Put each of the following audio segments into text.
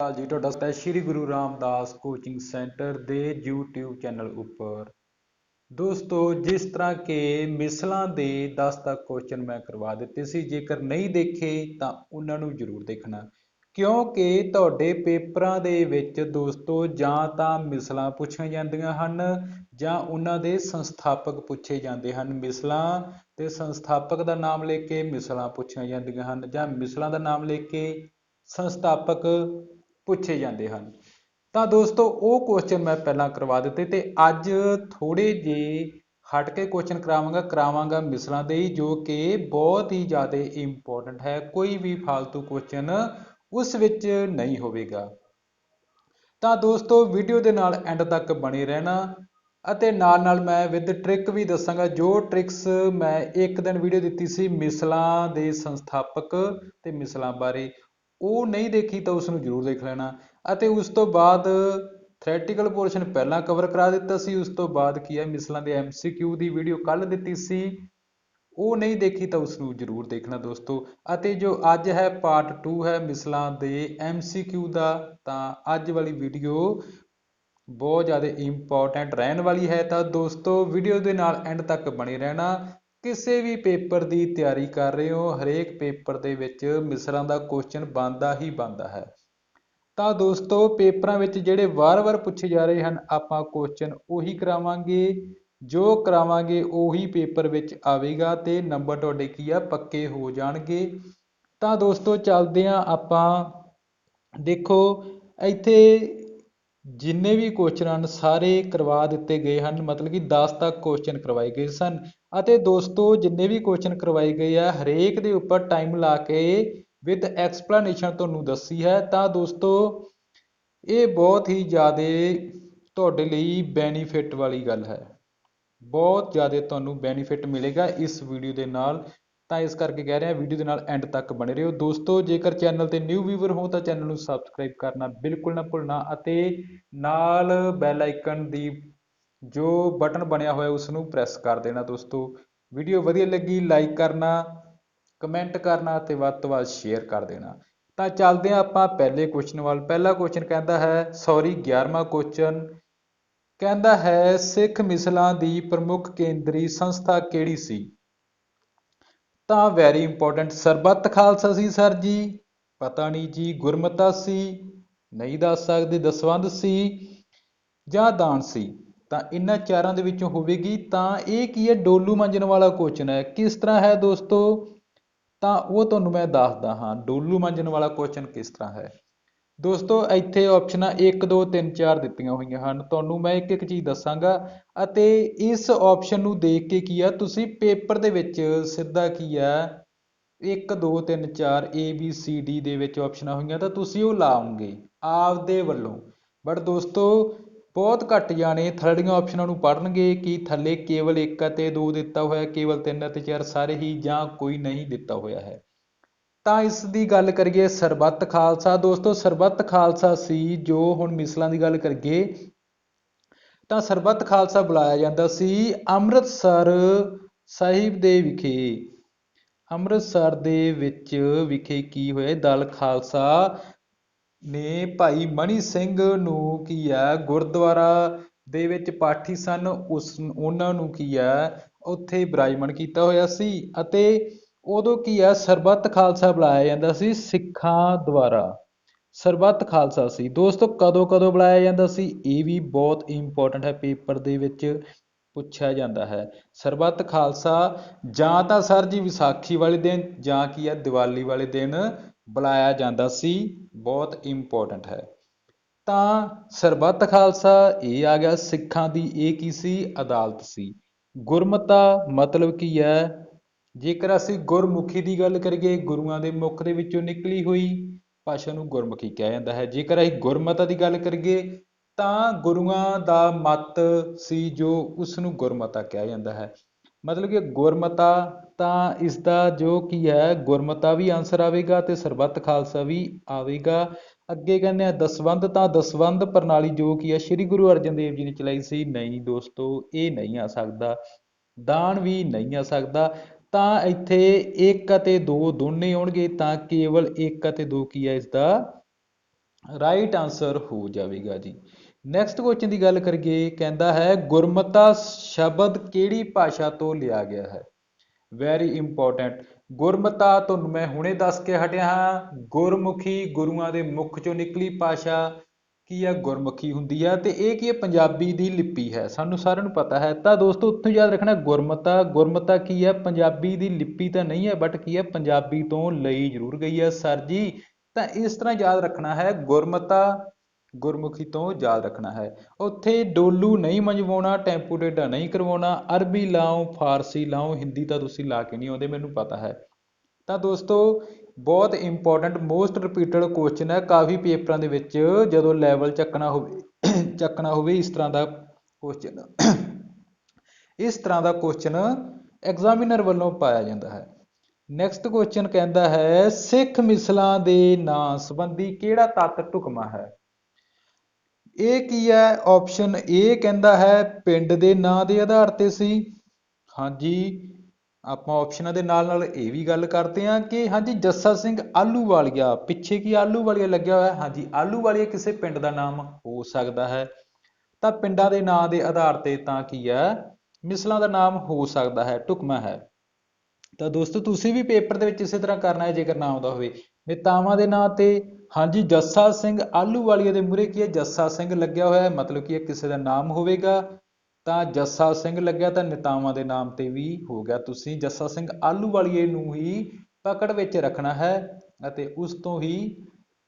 ਹਾਲ ਜੀ, ਤੁਹਾਡਾ ਸਤਿ ਸ਼੍ਰੀ ਗੁਰੂ ਰਾਮਦਾਸ ਕੋਚਿੰਗ ਸੈਂਟਰ ਦੇ YouTube ਚੈਨਲ ਉੱਪਰ। ਦੋਸਤੋ, ਜਿਸ ਤਰ੍ਹਾਂ ਕਿ ਮਿਸਲਾਂ ਦੇ 10 ਤੱਕ ਕੁਐਸਚਨ ਮੈਂ ਕਰਵਾ ਦਿੱਤੇ ਸੀ, ਜੇਕਰ ਨਹੀਂ ਦੇਖੇ ਤਾਂ ਉਹਨਾਂ ਨੂੰ ਜ਼ਰੂਰ ਦੇਖਣਾ। ਕਿਉਂਕਿ ਤੁਹਾਡੇ ਪੇਪਰਾਂ ਦੇ ਵਿੱਚ ਦੋਸਤੋ, ਜਾਂ ਤਾਂ ਮਿਸਲਾਂ ਪੁੱਛੀਆਂ ਜਾਂਦੀਆਂ ਹਨ, ਜਾਂ ਉਹਨਾਂ ਦੇ ਸੰਸਥਾਪਕ ਪੁੱਛੇ ਜਾਂਦੇ ਹਨ। ਮਿਸਲਾਂ ਤੇ ਸੰਸਥਾਪਕ ਦਾ ਨਾਮ ਲੈ ਕੇ ਮਿਸਲਾਂ ਪੁੱਛੀਆਂ ਜਾਂਦੀਆਂ ਹਨ, ਜਾਂ ਮਿਸਲਾਂ ਦਾ ਨਾਮ ਲੈ ਕੇ ਸੰਸਥਾਪਕ ਪੁੱਛੇ ਜਾਂਦੇ ਹਨ। ਤਾਂ ਦੋਸਤੋ, ਉਹ ਕੁਐਸਚਨ ਮੈਂ ਪਹਿਲਾਂ ਕਰਵਾ ਦਿੱਤੇ ਤੇ ਅੱਜ ਥੋੜੇ ਜਿਹੇ ਹਟ ਕੇ ਕੁਐਸਚਨ ਕਰਾਵਾਂਗਾ। ਕਰਾਵਾਂਗਾ ਮਿਸਲਾਂ ਦੇ ਜੋ ਕਿ ਬਹੁਤ ਹੀ ਜ਼ਿਆਦਾ ਇੰਪੋਰਟੈਂਟ ਹੈ। ਕੋਈ ਵੀ ਫालतू ਕੁਐਸਚਨ ਉਸ ਵਿੱਚ ਨਹੀਂ ਹੋਵੇਗਾ। ਤਾਂ ਦੋਸਤੋ ਵੀਡੀਓ ਦੇ ਨਾਲ ਐਂਡ ਤੱਕ ਬਣੇ ਰਹਿਣਾ ਅਤੇ ਨਾਲ ਨਾਲ ਮੈਂ ਵਿਦ ਟ੍ਰਿਕ ਵੀ ਦੱਸਾਂਗਾ। ਜੋ ਟ੍ਰਿਕਸ ਮੈਂ ਇੱਕ ਦਿਨ ਵੀਡੀਓ ਦਿੱਤੀ ਸੀ ਮਿਸਲਾਂ ਦੇ ਸੰਸਥਾਪਕ ਤੇ ਮਿਸਲਾਂ ਬਾਰੇ ਉਹ ਨਹੀਂ ਦੇਖੀ ਤਾਂ ਉਸ ਨੂੰ ਜ਼ਰੂਰ ਦੇਖ ਲੈਣਾ। ਅਤੇ ਉਸ ਤੋਂ ਬਾਅਦ ਥਿਓਰੇਟੀਕਲ ਪੋਰਸ਼ਨ ਪਹਿਲਾਂ ਕਵਰ ਕਰਾ ਦਿੱਤਾ ਸੀ। ਉਸ ਤੋਂ ਬਾਅਦ ਕੀ ਹੈ? ਮਿਸਲਾਂ ਦੇ ਐਮਸੀਕਿਊ ਦੀ ਵੀਡੀਓ ਕੱਲ ਦਿੱਤੀ ਸੀ। ਉਹ ਨਹੀਂ ਦੇਖੀ ਤਾਂ ਉਸ ਨੂੰ ਜ਼ਰੂਰ ਦੇਖਣਾ ਦੋਸਤੋ। ਅਤੇ ਜੋ ਅੱਜ ਹੈ ਪਾਰਟ 2 ਹੈ ਮਿਸਲਾਂ ਦੇ ਐਮਸੀਕਿਊ ਦਾ, ਤਾਂ ਅੱਜ ਵਾਲੀ ਵੀਡੀਓ ਬਹੁਤ ਜ਼ਿਆਦਾ ਇੰਪੋਰਟੈਂਟ ਰਹਿਣ ਵਾਲੀ ਹੈ। ਤਾਂ ਦੋਸਤੋ ਵੀਡੀਓ ਦੇ ਨਾਲ ਐਂਡ ਤੱਕ ਬਣੇ ਰਹਿਣਾ। ਕਿਸੇ ਵੀ ਪੇਪਰ ਦੀ ਤਿਆਰੀ ਕਰ ਰਹੇ ਹੋ, ਹਰੇਕ ਪੇਪਰ ਦੇ ਵਿੱਚ ਮਿਸਰਾਂ ਦਾ ਕੁਐਸਚਨ ਬਣਦਾ ਹੀ ਬਣਦਾ ਹੈ। ਤਾਂ ਦੋਸਤੋ, ਪੇਪਰਾਂ ਵਿੱਚ ਜਿਹੜੇ ਵਾਰ-ਵਾਰ ਪੁੱਛੇ ਜਾ ਰਹੇ ਹਨ, ਆਪਾਂ ਕੁਐਸਚਨ ਉਹੀ ਕਰਾਵਾਂਗੇ, ਜੋ ਕਰਾਵਾਂਗੇ ਉਹੀ ਪੇਪਰ ਵਿੱਚ ਆਵੇਗਾ ਤੇ ਨੰਬਰ ਤੁਹਾਡੇ ਕੀ ਆ, ਪੱਕੇ ਹੋ ਜਾਣਗੇ। ਤਾਂ ਦੋਸਤੋ, ਚੱਲਦੇ ਆ ਆਪਾਂ। ਦੇਖੋ, ਇੱਥੇ ਜਿੰਨੇ ਵੀ ਕੁਐਸਚਨ ਹਨ, ਸਾਰੇ ਕਰਵਾ ਦਿੱਤੇ ਗਏ ਹਨ, ਮਤਲਬ ਕਿ 10 ਤੱਕ ਕੁਐਸਚਨ ਕਰਵਾਏ ਗਏ ਸਨ। ਅਤੇ ਦੋਸਤੋ, ਜਿੰਨੇ ਵੀ ਕੁਐਸਚਨ ਕਰਵਾਏ ਗਏ ਆ, ਹਰੇਕ ਦੇ ਉੱਪਰ ਟਾਈਮ ਲਾ ਕੇ ਵਿਦ ਐਕਸਪਲੇਨੇਸ਼ਨ ਤੁਹਾਨੂੰ ਦੱਸੀ ਹੈ। ਤਾਂ ਦੋਸਤੋ, ਇਹ ਬਹੁਤ ਹੀ ਜ਼ਿਆਦਾ ਤੁਹਾਡੇ ਲਈ ਬੈਨੀਫਿਟ ਵਾਲੀ ਗੱਲ ਹੈ। ਬਹੁਤ ਜ਼ਿਆਦਾ ਤੁਹਾਨੂੰ ਬੈਨੀਫਿਟ ਮਿਲੇਗਾ ਇਸ ਵੀਡੀਓ ਦੇ ਨਾਲ। ਤਾਂ ਇਸ ਕਰਕੇ ਕਹਿ ਰਿਹਾ ਵੀਡੀਓ ਦੇ ਨਾਲ ਐਂਡ ਤੱਕ ਬਣੇ ਰਹੋ। ਦੋਸਤੋ, ਜੇਕਰ ਚੈਨਲ ਤੇ ਨਿਊ ਵੀਵਰ ਹੋ, ਤਾਂ ਚੈਨਲ ਨੂੰ ਸਬਸਕ੍ਰਾਈਬ ਕਰਨਾ ਬਿਲਕੁਲ ਨਾ ਭੁੱਲਣਾ ਅਤੇ ਨਾਲ ਬੈਲ ਆਈਕਨ ਦੀ ਜੋ ਬਟਨ ਬਣਿਆ ਹੋਇਆ ਉਸ ਨੂੰ ਪ੍ਰੈਸ ਕਰ ਦੇਣਾ ਦੋਸਤੋ। ਵੀਡੀਓ ਵਧੀਆ ਲੱਗੀ ਲਾਈਕ ਕਰਨਾ ਕਮੈਂਟ ਕਰਨਾ ਅਤੇ ਵੱਧ ਤੋਂ ਵੱਧ ਸ਼ੇਅਰ ਕਰ ਦੇਣਾ। ਤਾਂ ਚੱਲਦੇ ਹਾਂ ਆਪਾਂ ਪਹਿਲੇ ਕੁਐਸਚਨ ਵੱਲ। ਪਹਿਲਾ ਕੁਐਸਚਨ ਕਹਿੰਦਾ ਹੈ ਸੌਰੀ 11ਵਾਂ ਕੁਐਸਚਨ ਕਹਿੰਦਾ ਹੈ, ਸਿੱਖ ਮਿਸਲਾਂ ਦੀ ਪ੍ਰਮੁੱਖ ਕੇਂਦਰੀ ਸੰਸਥਾ ਕਿਹੜੀ ਸੀ? ਤਾਂ ਵੈਰੀ ਇੰਪੋਰਟੈਂਟ ਸਰਬੱਤ ਖਾਲਸਾ ਸੀ ਸਰ ਜੀ। ਪਤਾ ਨਹੀਂ ਜੀ, ਗੁਰਮਤਾ ਸੀ, ਨਹੀਂ ਦੱਸ ਸਕਦੇ, ਦਸਵੰਧ ਸੀ ਜਾਂ ਦਾਨ ਸੀ। ਤਾਂ ਇਹਨਾਂ ਚਾਰਾਂ ਦੇ ਵਿੱਚੋਂ ਹੋਵੇਗੀ, ਤਾਂ ਇਹ ਕੀ ਹੈ? ਡੋਲੂ ਮੰਜਣ ਵਾਲਾ ਕੁਐਸਚਨ ਹੈ। ਕਿਸ ਤਰ੍ਹਾਂ ਹੈ ਦੋਸਤੋ? ਤਾਂ ਉਹ ਤੁਹਾਨੂੰ ਮੈਂ ਦੱਸਦਾ ਹਾਂ, ਡੋਲੂ ਮੰਜਣ ਵਾਲਾ ਕੁਐਸਚਨ ਕਿਸ ਤਰ੍ਹਾਂ ਹੈ। ਦੋਸਤੋ, ਇੱਥੇ ਆਪਸ਼ਨਾਂ 1 2 3 4 ਦਿੱਤੀਆਂ ਹੋਈਆਂ ਹਨ। ਤੁਹਾਨੂੰ ਮੈਂ ਇੱਕ ਇੱਕ ਚੀਜ਼ ਦੱਸਾਂਗਾ ਅਤੇ ਇਸ ਆਪਸ਼ਨ ਨੂੰ ਦੇਖ ਕੇ ਕੀ ਆ? ਤੁਸੀਂ ਪੇਪਰ ਦੇ ਵਿੱਚ ਸਿੱਧਾ ਕੀ ਆ? 1 2 3 4 A, B, C, D ਦੇ ਵਿੱਚ ਆਪਸ਼ਨਾਂ ਹੋਈਆਂ, ਤਾਂ ਤੁਸੀਂ ਉਹ ਲਾਉਂਗੇ ਆਪਦੇ ਵੱਲੋਂ। ਬਟ ਦੋਸਤੋ ਬਹੁਤ ਘੱਟ ਜਾਣੇ ਥਰਡੀਆਂ ਆਪਸ਼ਨਾਂ ਨੂੰ ਪੜ੍ਹਨਗੇ ਕਿ ਥੱਲੇ ਕੇਵਲ 1 ਅਤੇ 2 ਦਿੱਤਾ ਹੋਇਆ, ਕੇਵਲ 3 ਅਤੇ 4 ਸਾਰੇ ਹੀ ਜਾਂ ਕੋਈ ਨਹੀਂ ਦਿੱਤਾ ਹੋਇਆ ਹੈ। ਤਾਂ ਇਸ ਦੀ ਗੱਲ ਕਰੀਏ ਸਰਬੱਤ ਖਾਲਸਾ। ਦੋਸਤੋ, ਸਰਬੱਤ ਖਾਲਸਾ ਸੀ ਜੋ ਹੁਣ ਮਿਸਲਾਂ ਦੀ ਗੱਲ ਕਰੀਏ, ਤਾਂ ਸਰਬੱਤ ਖਾਲਸਾ ਬੁਲਾਇਆ ਜਾਂਦਾ ਸੀ ਅੰਮ੍ਰਿਤਸਰ ਸਾਹਿਬ ਦੇ ਵਿਖੇ। ਅੰਮ੍ਰਿਤਸਰ ਦੇ ਵਿੱਚ ਵਿਖੇ ਕੀ ਹੋਇਆ? ਦਲ ਖਾਲਸਾ ਨੇ, ਭਾਈ ਮਣੀ ਸਿੰਘ ਨੂੰ ਕੀ ਹੈ ਗੁਰਦੁਆਰਾ ਦੇ ਵਿੱਚ ਪਾਠੀ ਸਨ, ਉਸ, ਉਹਨਾਂ ਨੂੰ ਕੀ ਹੈ ਉੱਥੇ ਬਿਰਾਜਮਾਨ ਕੀਤਾ ਹੋਇਆ ਸੀ ਅਤੇ ਉਦੋਂ ਕੀ ਹੈ ਸਰਬੱਤ ਖਾਲਸਾ ਬੁਲਾਇਆ ਜਾਂਦਾ ਸੀ ਸਿੱਖਾਂ ਦੁਆਰਾ। ਸਰਬੱਤ ਖਾਲਸਾ ਸੀ। ਦੋਸਤੋ, ਕਦੋਂ ਕਦੋਂ ਬੁਲਾਇਆ ਜਾਂਦਾ ਸੀ? ਇਹ ਵੀ ਬਹੁਤ ਇੰਪੋਰਟੈਂਟ ਹੈ, ਪੇਪਰ ਦੇ ਵਿੱਚ ਪੁੱਛਿਆ ਜਾਂਦਾ ਹੈ। ਸਰਬੱਤ ਖਾਲਸਾ ਜਾਂ ਤਾਂ ਸਰ ਜੀ ਵਿਸਾਖੀ ਵਾਲੇ ਦਿਨ ਜਾਂ ਕੀ ਹੈ ਦੀਵਾਲੀ ਵਾਲੇ ਦਿਨ ਬੁਲਾਇਆ ਜਾਂਦਾ ਸੀ, ਬਹੁਤ ਇੰਪੋਰਟੈਂਟ ਹੈ। ਤਾਂ ਸਰਬੱਤ ਖਾਲਸਾ, ਇਹ ਆ ਗਿਆ ਸਿੱਖਾਂ ਦੀ ਇਹ ਕੀ ਸੀ? ਅਦਾਲਤ ਸੀ। ਗੁਰਮਤਾ ਮਤਲਬ ਕੀ ਹੈ? ਜੇਕਰ ਅਸੀਂ ਗੁਰਮੁਖੀ ਦੀ ਗੱਲ ਕਰੀਏ, ਗੁਰੂਆਂ ਦੇ ਮੁਖ ਦੇ ਵਿੱਚੋਂ ਨਿਕਲੀ ਹੋਈ ਭਾਸ਼ਾ ਨੂੰ ਗੁਰਮੁਖੀ ਕਿਹਾ ਜਾਂਦਾ ਹੈ। ਜੇਕਰ ਅਸੀਂ ਗੁਰਮਤਾ ਦੀ ਗੱਲ ਕਰੀਏ, ਤਾਂ ਗੁਰੂਆਂ ਦਾ ਮਤ ਸੀ ਜੋ ਉਸ ਨੂੰ ਗੁਰਮਤਾ ਕਿਹਾ ਜਾਂਦਾ ਹੈ। ਮਤਲਬ ਕਿ ਗੁਰਮਤਾ ਤਾਂ ਇਸ ਦਾ ਜੋ ਕੀ ਹੈ, ਗੁਰਮਤਾ ਵੀ ਆਨਸਰ ਆਵੇਗਾ ਤੇ ਸਰਬੱਤ ਖਾਲਸਾ ਵੀ ਆਵੇਗਾ। ਅੱਗੇ ਕਹਿੰਦੇ ਆ, ਦਸਵੰਧ ਤਾਂ ਦਸਵੰਧ ਪ੍ਰਣਾਲੀ ਜੋ ਕੀ ਹੈ, ਸ੍ਰੀ ਗੁਰੂ ਅਰਜਨ ਦੇਵ ਜੀ ਨੇ ਚਲਾਈ ਸੀ। ਨਹੀਂ ਦੋਸਤੋ, ਇਹ ਨਹੀਂ ਆ ਸਕਦਾ। ਦਾਨ ਵੀ ਨਹੀਂ ਆ ਸਕਦਾ। ਤਾਂ ਇੱਥੇ ਇੱਕ ਅਤੇ ਦੋ ਦੋਨੇ ਆਉਣਗੇ ਤਾਂ ਕੇਵਲ ਇੱਕ ਅਤੇ ਦੋ ਕੀ ਹੈ ਇਸ ਦਾ ਰਾਈਟ ਆਨਸਰ ਹੋ ਜਾਵੇਗਾ ਜੀ। ਨੈਕਸਟ ਕੁਐਸਚਨ ਦੀ ਗੱਲ ਕਰੀਏ, ਕਹਿੰਦਾ ਹੈ, ਗੁਰਮਤਾ ਸ਼ਬਦ ਕਿਹੜੀ ਭਾਸ਼ਾ ਤੋਂ ਲਿਆ ਗਿਆ ਹੈ? ਵੈਰੀ ਇੰਪੋਰਟੈਂਟ ਗੁਰਮਤਾ ਤੁਹਾਨੂੰ ਮੈਂ ਹੁਣੇ ਦੱਸ ਕੇ ਹਟਿਆ ਹਾਂ, ਗੁਰਮੁਖੀ ਗੁਰੂਆਂ ਦੇ ਮੁਖ ਚੋਂ ਨਿਕਲੀ ਭਾਸ਼ਾ ਕੀ ਹੈ ਗੁਰਮੁਖੀ ਹੁੰਦੀ ਹੈ ਤੇ ਇਹ ਕੀ ਹੈ ਪੰਜਾਬੀ ਦੀ ਲਿਪੀ ਹੈ। ਸਾਨੂੰ ਸਾਰਿਆਂ ਨੂੰ ਪਤਾ ਹੈ। ਤਾਂ ਦੋਸਤੋ, ਉੱਥੋਂ ਯਾਦ ਰੱਖਣਾ, ਗੁਰਮਤਾ ਗੁਰਮਤਾ ਕੀ ਹੈ ਪੰਜਾਬੀ ਦੀ ਲਿਪੀ ਤਾਂ ਨਹੀਂ ਹੈ ਬਟ ਕੀ ਹੈ ਪੰਜਾਬੀ ਤੋਂ ਲਈ ਜ਼ਰੂਰ ਗਈ ਹੈ ਸਰ ਜੀ, ਤਾਂ ਇਸ ਤਰ੍ਹਾਂ ਯਾਦ ਰੱਖਣਾ ਹੈ, ਗੁਰਮਤਾ ਗੁਰਮੁਖੀ ਤੋਂ ਯਾਦ ਰੱਖਣਾ ਹੈ। ਉੱਥੇ ਡੋਲੂ ਨਹੀਂ ਮੰਜਵਾਉਣਾ, ਟੈਂਪੂ ਡੇਡਾ ਨਹੀਂ ਕਰਵਾਉਣਾ, ਅਰਬੀ ਲਾਓ ਫਾਰਸੀ ਲਾਓ ਹਿੰਦੀ ਤਾਂ ਤੁਸੀਂ ਲਾ ਕੇ ਨਹੀਂ ਆਉਂਦੇ, ਮੈਨੂੰ ਪਤਾ ਹੈ। ਤਾਂ ਦੋਸਤੋ, ਬਹੁਤ ਇੰਪੋਰਟੈਂਟ ਮੋਸਟ ਰਿਪੀਟਡ ਕੁਐਸਚਨ ਹੈ। ਕਾਫੀ ਪੇਪਰਾਂ ਦੇ ਵਿੱਚ ਜਦੋਂ ਲੈਵਲ ਚੱਕਣਾ ਹੋਵੇ ਚੱਕਣਾ ਹੋਵੇ, ਇਸ ਤਰ੍ਹਾਂ ਦਾ ਕੁਐਸਚਨ ਇਸ ਤਰ੍ਹਾਂ ਦਾ ਕੁਐਸਚਨ ਐਗਜ਼ਾਮੀਨਰ ਵੱਲੋਂ ਪਾਇਆ ਜਾਂਦਾ ਹੈ। ਨੈਕਸਟ ਕੁਐਸਚਨ ਕਹਿੰਦਾ ਹੈ, ਸਿੱਖ ਮਿਸਲਾਂ ਦੇ ਨਾਂ ਸੰਬੰਧੀ ਕਿਹੜਾ ਤੱਤ ਢੁਕਵਾਂ ਹੈ? ਇਹ ਕੀ ਹੈ? ਆਪਸ਼ਨ ਏ ਕਹਿੰਦਾ ਹੈ, ਪਿੰਡ ਦੇ ਨਾਂ ਦੇ ਆਧਾਰ ਤੇ ਸੀ। ਹਾਂਜੀ, ਆਪਾਂ ਆਪਸ਼ਨਾਂ ਦੇ ਨਾਲ ਨਾਲ ਇਹ ਵੀ ਗੱਲ ਕਰਦੇ ਹਾਂ ਕਿ ਹਾਂਜੀ, ਜੱਸਾ ਸਿੰਘ ਆਲੂਵਾਲੀਆ ਪਿੱਛੇ ਕੀ ਆਲੂਵਾਲੀਆ ਲੱਗਿਆ ਹੋਇਆ? ਹਾਂਜੀ ਆਲੂਵਾਲੀਆ ਕਿਸੇ ਪਿੰਡ ਦਾ ਨਾਮ ਹੋ ਸਕਦਾ ਹੈ। ਤਾਂ ਪਿੰਡਾਂ ਦੇ ਨਾਂ ਦੇ ਆਧਾਰ ਤੇ ਤਾਂ ਕੀ ਹੈ? ਮਿਸਲਾਂ ਦਾ ਨਾਮ ਹੋ ਸਕਦਾ ਹੈ ਢੁਕਵਾਂ ਹੈ। ਤਾਂ ਦੋਸਤੋ, ਤੁਸੀਂ ਵੀ ਪੇਪਰ ਦੇ ਵਿੱਚ ਇਸੇ ਤਰ੍ਹਾਂ ਕਰਨਾ ਹੈ, ਜੇਕਰ ਨਾ ਆਉਂਦਾ ਹੋਵੇ। ਨੇਤਾਵਾਂ ਦੇ ਨਾਂ ਤੇ ਹਾਂਜੀ, ਜੱਸਾ ਸਿੰਘ ਆਲੂਵਾਲੀਆ ਦੇ ਮੂਹਰੇ ਕੀ ਹੈ? ਜੱਸਾ ਸਿੰਘ ਲੱਗਿਆ ਹੋਇਆ ਹੈ, ਮਤਲਬ ਕੀ ਹੈ ਕਿਸੇ ਦਾ ਨਾਮ ਹੋਵੇਗਾ। ਤਾਂ ਜੱਸਾ ਸਿੰਘ ਲੱਗਿਆ ਤਾਂ ਨੇਤਾਵਾਂ ਦੇ ਨਾਮ ਤੇ ਵੀ ਹੋ ਗਿਆ। ਤੁਸੀਂ ਜੱਸਾ ਸਿੰਘ ਆਲੂਵਾਲੀਏ ਨੂੰ ਹੀ ਪਕੜ ਵਿੱਚ ਰੱਖਣਾ ਹੈ ਅਤੇ ਉਸ ਤੋਂ ਹੀ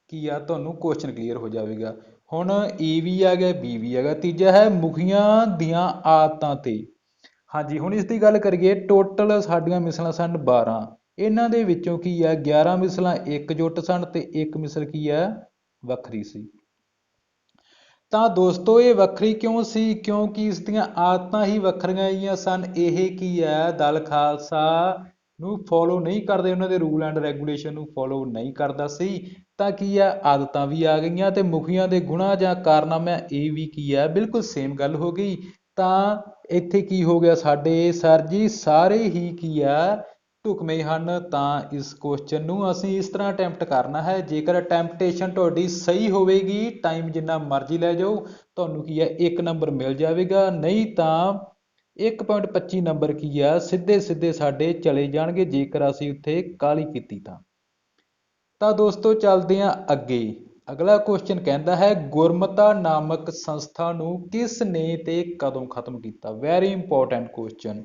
ਕੀ ਆ, ਤੁਹਾਨੂੰ ਕੁਐਸਚਨ ਕਲੀਅਰ ਹੋ ਜਾਵੇਗਾ। ਹੁਣ ਏ ਵੀ ਆ ਗਿਆ ਬੀ ਵੀ ਆ ਗਿਆ। ਤੀਜਾ ਹੈ ਮੁਖੀਆਂ ਦੀਆਂ ਆਦਤਾਂ ਤੇ। ਹਾਂਜੀ, ਹੁਣ ਇਸ ਦੀ ਗੱਲ ਕਰੀਏ ਟੋਟਲ ਸਾਡੀਆਂ ਮਿਸਲਾਂ ਸਨ 12 ਇਹਨਾਂ ਦੇ ਵਿੱਚੋਂ ਕੀ ਆ? 11 ਮਿਸਲਾਂ ਇਕਜੁੱਟ ਸਨ ਤੇ ਇੱਕ ਮਿਸਲ ਕੀ ਆ? ਵੱਖਰੀ ਸੀ। ਤਾਂ ਦੋਸਤੋ, ਇਹ ਵੱਖਰੀ ਕਿਉਂ ਸੀ? ਕਿਉਂਕਿ ਇਸ ਦੀਆਂ ਆਦਤਾਂ ਹੀ ਵੱਖਰੀਆਂ ਆਈਆਂ ਸਨ। ਇਹ ਕੀ ਹੈ ਦਲ ਖਾਲਸਾ ਨੂੰ ਫੋਲੋ ਨਹੀਂ ਕਰਦੇ, ਉਹਨਾਂ ਦੇ ਰੂਲ ਐਂਡ ਰੈਗੂਲੇਸ਼ਨ ਨੂੰ ਫੋਲੋ ਨਹੀਂ ਕਰਦਾ ਸੀ। ਤਾਂ ਕੀ ਹੈ ਆਦਤਾਂ ਵੀ ਆ ਗਈਆਂ ਤੇ ਮੁਖੀਆਂ ਦੇ ਗੁਣਾ ਜਾਂ ਕਾਰਨਾਮਾ ਇਹ ਵੀ ਕੀ ਹੈ ਬਿਲਕੁਲ ਸੇਮ ਗੱਲ ਹੋ ਗਈ। ਤਾਂ ਇੱਥੇ ਕੀ ਹੋ ਗਿਆ ਸਾਡੇ? ਸਰ ਜੀ, ਸਾਰੇ ਹੀ ਕੀ ਆ? ਢੁਕਵੇਂ ਹਨ, ਤਾਂ ਇਸ ਕੁਐਸਚਨ ਨੂੰ ਅਸੀਂ ਇਸ ਤਰ੍ਹਾਂ ਅਟੈਂਪਟ ਕਰਨਾ ਹੈ, ਜੇਕਰ ਅਟੈਂਪਟੇਸ਼ਨ ਤੁਹਾਡੀ ਸਹੀ ਹੋਵੇਗੀ ਟਾਈਮ ਜਿੰਨਾ ਮਰਜ਼ੀ ਲੈ ਜਾਓ, ਤੁਹਾਨੂੰ ਕੀ ਹੈ 1 ਨੰਬਰ ਮਿਲ ਜਾਵੇਗਾ, ਨਹੀਂ ਤਾਂ 1.25 ਨੰਬਰ ਕੀ ਆ ਸਿੱਧੇ ਸਿੱਧੇ ਸਾਡੇ ਚਲੇ ਜਾਣਗੇ, ਜੇਕਰ ਅਸੀਂ ਉੱਥੇ ਕਾਲੀ ਕੀਤੀ ਤਾਂ। ਤਾਂ ਦੋਸਤੋ, ਚੱਲਦੇ ਹਾਂ ਅੱਗੇ। ਅਗਲਾ ਕੁਐਸਚਨ ਕਹਿੰਦਾ ਹੈ, ਗੁਰਮਤਾ ਨਾਮਕ ਸੰਸਥਾ ਨੂੰ ਕਿਸ ਨੇ ਤੇ ਕਦੋਂ ਖਤਮ ਕੀਤਾ? ਵੈਰੀ ਇੰਪੋਰਟੈਂਟ ਕੁਐਸਚਨ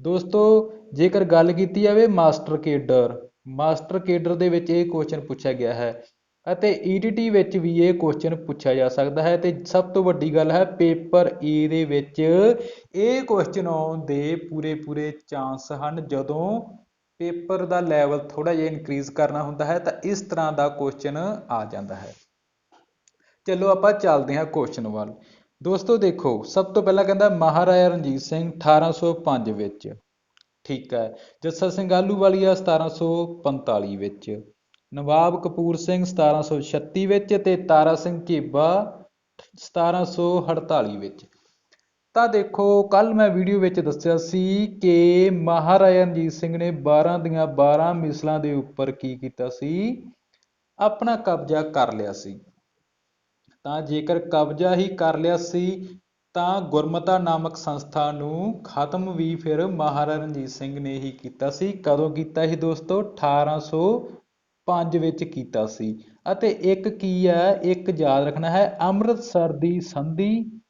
ਦੋਸਤੋ, ਜੇਕਰ ਗੱਲ ਕੀਤੀ ਜਾਵੇ ਮਾਸਟਰ ਕੇਡਰ ਮਾਸਟਰ ਕੇਡਰ ਦੇ ਵਿੱਚ ਇਹ ਕੁਐਸਚਨ ਪੁੱਛਿਆ ਗਿਆ ਹੈ ਅਤੇ ਈਟੀਟੀ ਵਿੱਚ ਵੀ ਇਹ ਕੁਐਸਚਨ ਪੁੱਛਿਆ ਜਾ ਸਕਦਾ ਹੈ ਤੇ ਸਭ ਤੋਂ ਵੱਡੀ ਗੱਲ ਹੈ ਪੇਪਰ ਏ ਦੇ ਵਿੱਚ ਇਹ ਕੁਐਸਚਨ ਆਉਣ ਦੇ ਪੂਰੇ ਪੂਰੇ ਚਾਂਸ ਹਨ ਜਦੋਂ ਪੇਪਰ ਦਾ ਲੈਵਲ ਥੋੜਾ ਜਿਹਾ ਇਨਕਰੀਜ਼ ਕਰਨਾ ਹੁੰਦਾ ਹੈ ਤਾਂ ਇਸ ਤਰ੍ਹਾਂ ਦਾ ਕੁਐਸਚਨ ਆ ਜਾਂਦਾ ਹੈ। ਚਲੋ ਆਪਾਂ ਚੱਲਦੇ ਹਾਂ ਕੁਐਸਚਨ ਵੱਲ। ਦੋਸਤੋ ਦੇਖੋ, ਸਭ ਤੋਂ ਪਹਿਲਾਂ ਕਹਿੰਦਾ ਮਹਾਰਾਜਾ ਰਣਜੀਤ ਸਿੰਘ 1805 ਵਿੱਚ। ਠੀਕ ਹੈ, ਜੱਸਾ ਸਿੰਘ ਆਲੂਵਾਲੀਆ 1745 ਵਿੱਚ। ਨਵਾਬ ਕਪੂਰ ਸਿੰਘ 1736 ਵਿੱਚ ਤੇ ਤਾਰਾ ਸਿੰਘ ਘੇਬਾ 1748 ਵਿੱਚ। ਤਾਂ ਦੇਖੋ ਕੱਲ ਮੈਂ ਵੀਡੀਓ ਵਿੱਚ ਦੱਸਿਆ ਸੀ ਕਿ ਮਹਾਰਾਜਾ ਰਣਜੀਤ ਸਿੰਘ ਨੇ 12 ਦੀਆਂ 12 ਮਿਸਲਾਂ ਦੇ ਉੱਪਰ ਕੀ ਕੀਤਾ ਸੀ? ਆਪਣਾ ਕਬਜ਼ਾ ਕਰ ਲਿਆ ਸੀ। ਤਾਂ ਜੇਕਰ ਕਬਜ਼ਾ ਹੀ ਕਰ ਲਿਆ ਸੀ, ਤਾਂ ਗੁਰਮਤਾ ਨਾਮਕ ਸੰਸਥਾ ਨੂੰ ਖਤਮ ਵੀ ਫਿਰ ਮਹਾਰਾਜਾ ਰਣਜੀਤ ਸਿੰਘ ਨੇ ਹੀ ਕੀਤਾ ਸੀ। ਕਦੋਂ ਕੀਤਾ ਸੀ ਦੋਸਤੋ? 1805 ਵਿੱਚ ਕੀਤਾ ਸੀ। ਅਤੇ ਇੱਕ ਕੀ ਹੈ? ਇੱਕ ਯਾਦ ਰੱਖਣਾ ਹੈ, ਅੰਮ੍ਰਿਤਸਰ ਦੀ ਸੰਧੀ,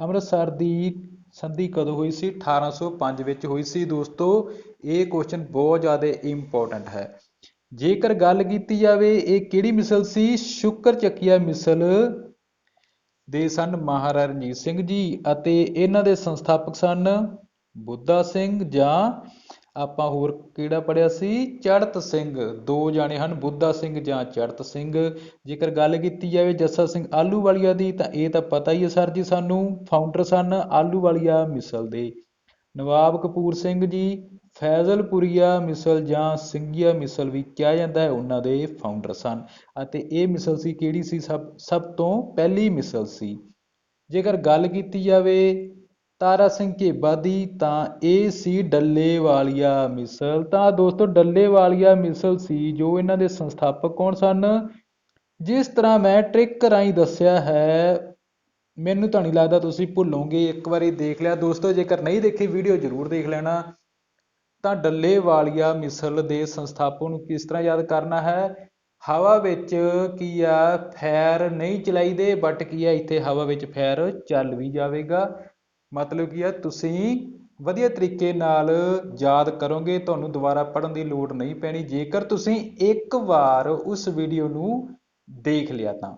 ਅੰਮ੍ਰਿਤਸਰ ਦੀ ਸੰਧੀ ਕਦੋਂ ਹੋਈ ਸੀ? 1805 ਵਿੱਚ ਹੋਈ ਸੀ ਦੋਸਤੋ। ਇਹ ਕੁਐਸਚਨ ਬਹੁਤ ਜ਼ਿਆਦਾ ਇੰਪੋਰਟੈਂਟ ਹੈ। ਜੇਕਰ ਗੱਲ ਕੀਤੀ ਜਾਵੇ, ਇਹ ਕਿਹੜੀ ਮਿਸਲ ਸੀ? ਸ਼ੁਕਰ ਚੱਕੀਆ ਮਿਸਲ ਦੇ ਸਨ ਮਹਾਰਾਜਾ ਰਣਜੀਤ ਸਿੰਘ ਜੀ ਅਤੇ ਇਹਨਾਂ ਦੇ ਸੰਸਥਾਪਕ ਸਨ ਬੁੱਧਾ ਸਿੰਘ ਜਾਂ ਆਪਾਂ ਹੋਰ ਕਿਹੜਾ ਪੜਿਆ ਸੀ? ਚੜਤ ਸਿੰਘ। ਦੋ ਜਾਣੇ ਹਨ, ਬੁੱਧਾ ਸਿੰਘ ਜਾਂ ਚੜਤ ਸਿੰਘ। ਜੇਕਰ ਗੱਲ ਕੀਤੀ ਜਾਵੇ ਜੱਸਾ ਸਿੰਘ ਆਲੂਵਾਲੀਆ ਦੀ ਤਾਂ ਇਹ ਤਾਂ ਪਤਾ ਹੀ ਹੈ ਸਰ ਜੀ ਸਾਨੂੰ ਫਾਊਂਡਰ ਸਨ ਆਲੂਵਾਲੀਆ ਮਿਸਲ ਦੇ। ਨਵਾਬ ਕਪੂਰ ਸਿੰਘ ਜੀ ਫੈਜ਼ਲਪੁਰੀਆ ਮਿਸਲ ਜਾਂ ਸਿੰਘੀਆ ਮਿਸਲ ਵੀ ਕਿਹਾ ਜਾਂਦਾ ਹੈ, ਉਹਨਾਂ ਦੇ ਫਾਊਂਡਰ ਸਨ ਅਤੇ ਇਹ ਮਿਸਲ ਸੀ, ਕਿਹੜੀ ਸੀ? ਸਭ ਸਭ ਤੋਂ ਪਹਿਲੀ ਮਿਸਲ ਸੀ। ਜੇਕਰ ਗੱਲ ਕੀਤੀ ਜਾਵੇ ਤਾਰਾ ਸਿੰਘ ਘੇਬਾ ਦੀ, ਤਾਂ ਇਹ ਸੀ ਡੱਲੇ ਵਾਲੀਆ ਮਿਸਲ। ਤਾਂ ਦੋਸਤੋ ਡੱਲੇ ਵਾਲੀਆ ਮਿਸਲ ਸੀ, ਜੋ ਇਹਨਾਂ ਦੇ ਸੰਸਥਾਪਕ ਕੌਣ ਸਨ? ਜਿਸ ਤਰ੍ਹਾਂ ਮੈਂ ਟ੍ਰਿਕ ਰਾਹੀਂ ਦੱਸਿਆ ਹੈ, ਮੈਨੂੰ ਤਾਂ ਨਹੀਂ ਲੱਗਦਾ ਤੁਸੀਂ ਭੁੱਲੋਗੇ। ਇੱਕ ਵਾਰੀ ਦੇਖ ਲਿਆ। ਦੋਸਤੋ, ਜੇਕਰ ਨਹੀਂ ਦੇਖੀ ਵੀਡੀਓ ਜ਼ਰੂਰ ਦੇਖ ਲੈਣਾ। ਤਾਂ ਡੱਲੇ ਮਿਸਲ ਦੇ ਸੰਸਥਾਪਕ ਨੂੰ ਕਿਸ ਤਰ੍ਹਾਂ ਯਾਦ ਕਰਨਾ ਹੈ? ਹਵਾ ਵਿੱਚ ਕੀ ਆ? ਫੈਰ ਨਹੀਂ ਚਲਾਈਦੇ ਬਟ ਕੀ ਆ? ਇੱਥੇ ਹਵਾ ਵਿੱਚ ਫੈਰ ਚੱਲ ਵੀ ਜਾਵੇਗਾ। ਮਤਲਬ ਕੀ ਆ? ਤੁਸੀਂ ਵਧੀਆ ਤਰੀਕੇ ਨਾਲ ਯਾਦ ਕਰੋਗੇ, ਤੁਹਾਨੂੰ ਦੁਬਾਰਾ ਪੜ੍ਹਨ ਦੀ ਲੋੜ ਨਹੀਂ ਪੈਣੀ। ਜੇਕਰ ਤੁਸੀਂ ਇੱਕ ਵਾਰ ਉਸ ਵੀਡੀਓ ਨੂੰ ਦੇਖ ਲਿਆ ਤਾਂ।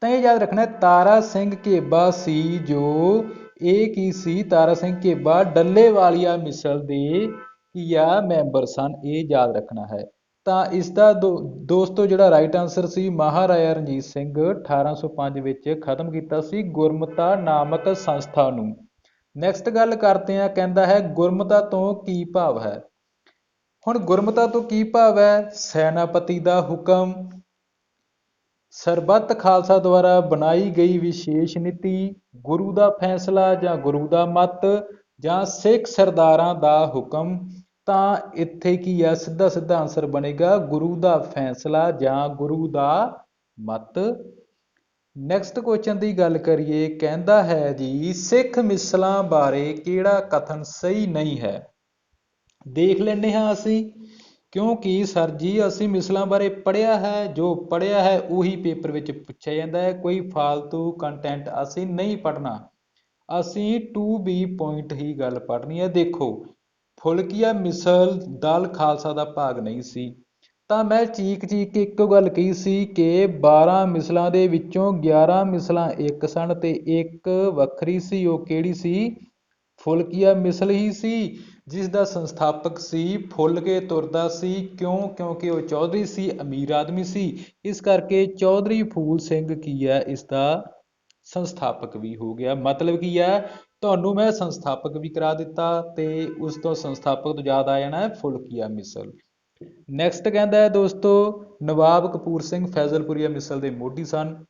ਤਾਂ ਇਹ ਯਾਦ ਰੱਖਣਾ ਤਾਰਾ ਸਿੰਘ ਘੇਬਾ ਸੀ ਜੋ ਇਹ ਕੀ ਸੀ? ਤਾਰਾ ਸਿੰਘ ਘੇਬਾ, ਡੱਲੇ ਵਾਲੀਆ ਮਿਸਲ ਦੇ ਕੀ ਮੈਂਬਰ ਸਨ, ਇਹ ਯਾਦ ਰੱਖਣਾ ਹੈ। ਤਾਂ ਇਸ ਦਾ, ਦੋਸਤੋ ਜਿਹੜਾ ਰਾਈਟ ਆਨਸਰ ਸੀ, ਮਹਾਰਾਜਾ ਰਣਜੀਤ ਸਿੰਘ 1805 ਵਿੱਚ ਖਤਮ ਕੀਤਾ ਸੀ ਗੁਰਮਤਾ ਨਾਮਕ ਸੰਸਥਾ ਨੂੰ। ਨੈਕਸਟ ਗੱਲ ਕਰਦੇ ਆ ਕਹਿੰਦਾ ਹੈ, ਗੁਰਮਤਾ ਤੋਂ ਕੀ ਭਾਵ ਹੈ? ਹੁਣ ਗੁਰਮਤਾ ਤੋਂ ਕੀ ਭਾਵ ਹੈ? ਸੈਨਾਪਤੀ ਦਾ ਹੁਕਮ ਸਰਬੱਤ ਖਾਲਸਾ ਦੁਆਰਾ ਬਣਾਈ ਗਈ ਵਿਸ਼ੇਸ਼ ਨੀਤੀ, ਗੁਰੂ ਦਾ ਫੈਸਲਾ ਜਾਂ ਗੁਰੂ ਦਾ ਮਤ ਜਾਂ ਸਿੱਖ ਸਰਦਾਰਾਂ ਦਾ ਹੁਕਮ, ਤਾਂ ਇੱਥੇ ਕੀ ਹੈ ਸਿੱਧਾ ਸਿੱਧਾ ਆਨਸਰ ਬਣੇਗਾ, ਗੁਰੂ ਦਾ ਫੈਸਲਾ ਜਾਂ ਗੁਰੂ ਦਾ ਮਤ। ਨੈਕਸਟ ਕੁਐਸਚਨ ਦੀ ਗੱਲ ਕਰੀਏ, ਕਹਿੰਦਾ ਹੈ ਜੀ, ਸਿੱਖ ਮਿਸਲਾਂ ਬਾਰੇ ਕਿਹੜਾ ਕਥਨ ਸਹੀ ਨਹੀਂ ਹੈ? ਦੇਖ ਲੈਂਦੇ ਹਾਂ ਅਸੀਂ। ਕਿਉਂਕਿ ਸਰ ਜੀ, ਅਸੀਂ ਮਿਸਲਾਂ ਬਾਰੇ ਪੜ੍ਹਿਆ ਹੈ, ਜੋ ਪੜ੍ਹਿਆ ਹੈ, ਉਹੀ ਪੇਪਰ ਵਿੱਚ ਪੁੱਛਿਆ ਜਾਂਦਾ ਹੈ। ਕੋਈ ਫालतू ਕੰਟੈਂਟ ਅਸੀਂ ਨਹੀਂ ਪੜ੍ਹਨਾ। ਅਸੀਂ 2B ਪੁਆਇੰਟ ਹੀ ਗੱਲ ਪੜ੍ਹਨੀ ਹੈ। ਦੇਖੋ, ਫੁਲਕੀਆ ਮਿਸਲ ਦਲ ਖਾਲਸਾ ਦਾ ਭਾਗ ਨਹੀਂ ਸੀ। ਤਾਂ ਮੈਂ ਚੀਕ ਚੀਕ ਕੇ ਇੱਕੋ ਗੱਲ ਕਹੀ ਸੀ ਕਿ 12 ਮਿਸਲਾਂ ਦੇ ਵਿੱਚੋਂ 11 ਮਿਸਲਾਂ ਇੱਕ ਸਨ ਤੇ ਇੱਕ ਵੱਖਰੀ ਸੀ। ਉਹ ਕਿਹੜੀ ਸੀ? ਫੁਲਕੀਆ ਮਿਸਲ ਹੀ ਸੀ। ਜਿਸ ਦਾ ਸੰਸਥਾਪਕ ਸੀ, ਫੁੱਲ ਕੇ ਤੁਰਦਾ ਸੀ। ਕਿਉਂ? ਕਿਉਂਕਿ ਉਹ ਚੌਧਰੀ ਸੀ, ਅਮੀਰ ਆਦਮੀ ਸੀ। ਇਸ ਕਰਕੇ ਚੌਧਰੀ ਫੂਲ ਸਿੰਘ ਕੀ ਹੈ? ਇਸ ਦਾ ਸੰਸਥਾਪਕ ਵੀ ਹੋ ਗਿਆ। ਮਤਲਬ ਕੀ ਹੈ? ਤੁਹਾਨੂੰ ਮੈਂ ਸੰਸਥਾਪਕ ਵੀ ਕਰਾ ਦਿੱਤਾ ਤੇ ਉਸ ਤੋਂ ਸੰਸਥਾਪਕ ਤੋਂ ਯਾਦ ਆ ਜਾਣਾ ਹੈ, ਫੁਲਕੀਆ ਮਿਸਲ। ਨੈਕਸਟ ਕਹਿੰਦਾ ਹੈ ਦੋਸਤੋ, ਨਵਾਬ ਕਪੂਰ ਸਿੰਘ ਫੈਜ਼ਲਪੁਰੀਆ ਮਿਸਲ ਦੇ ਮੋਢੀ ਸਨ।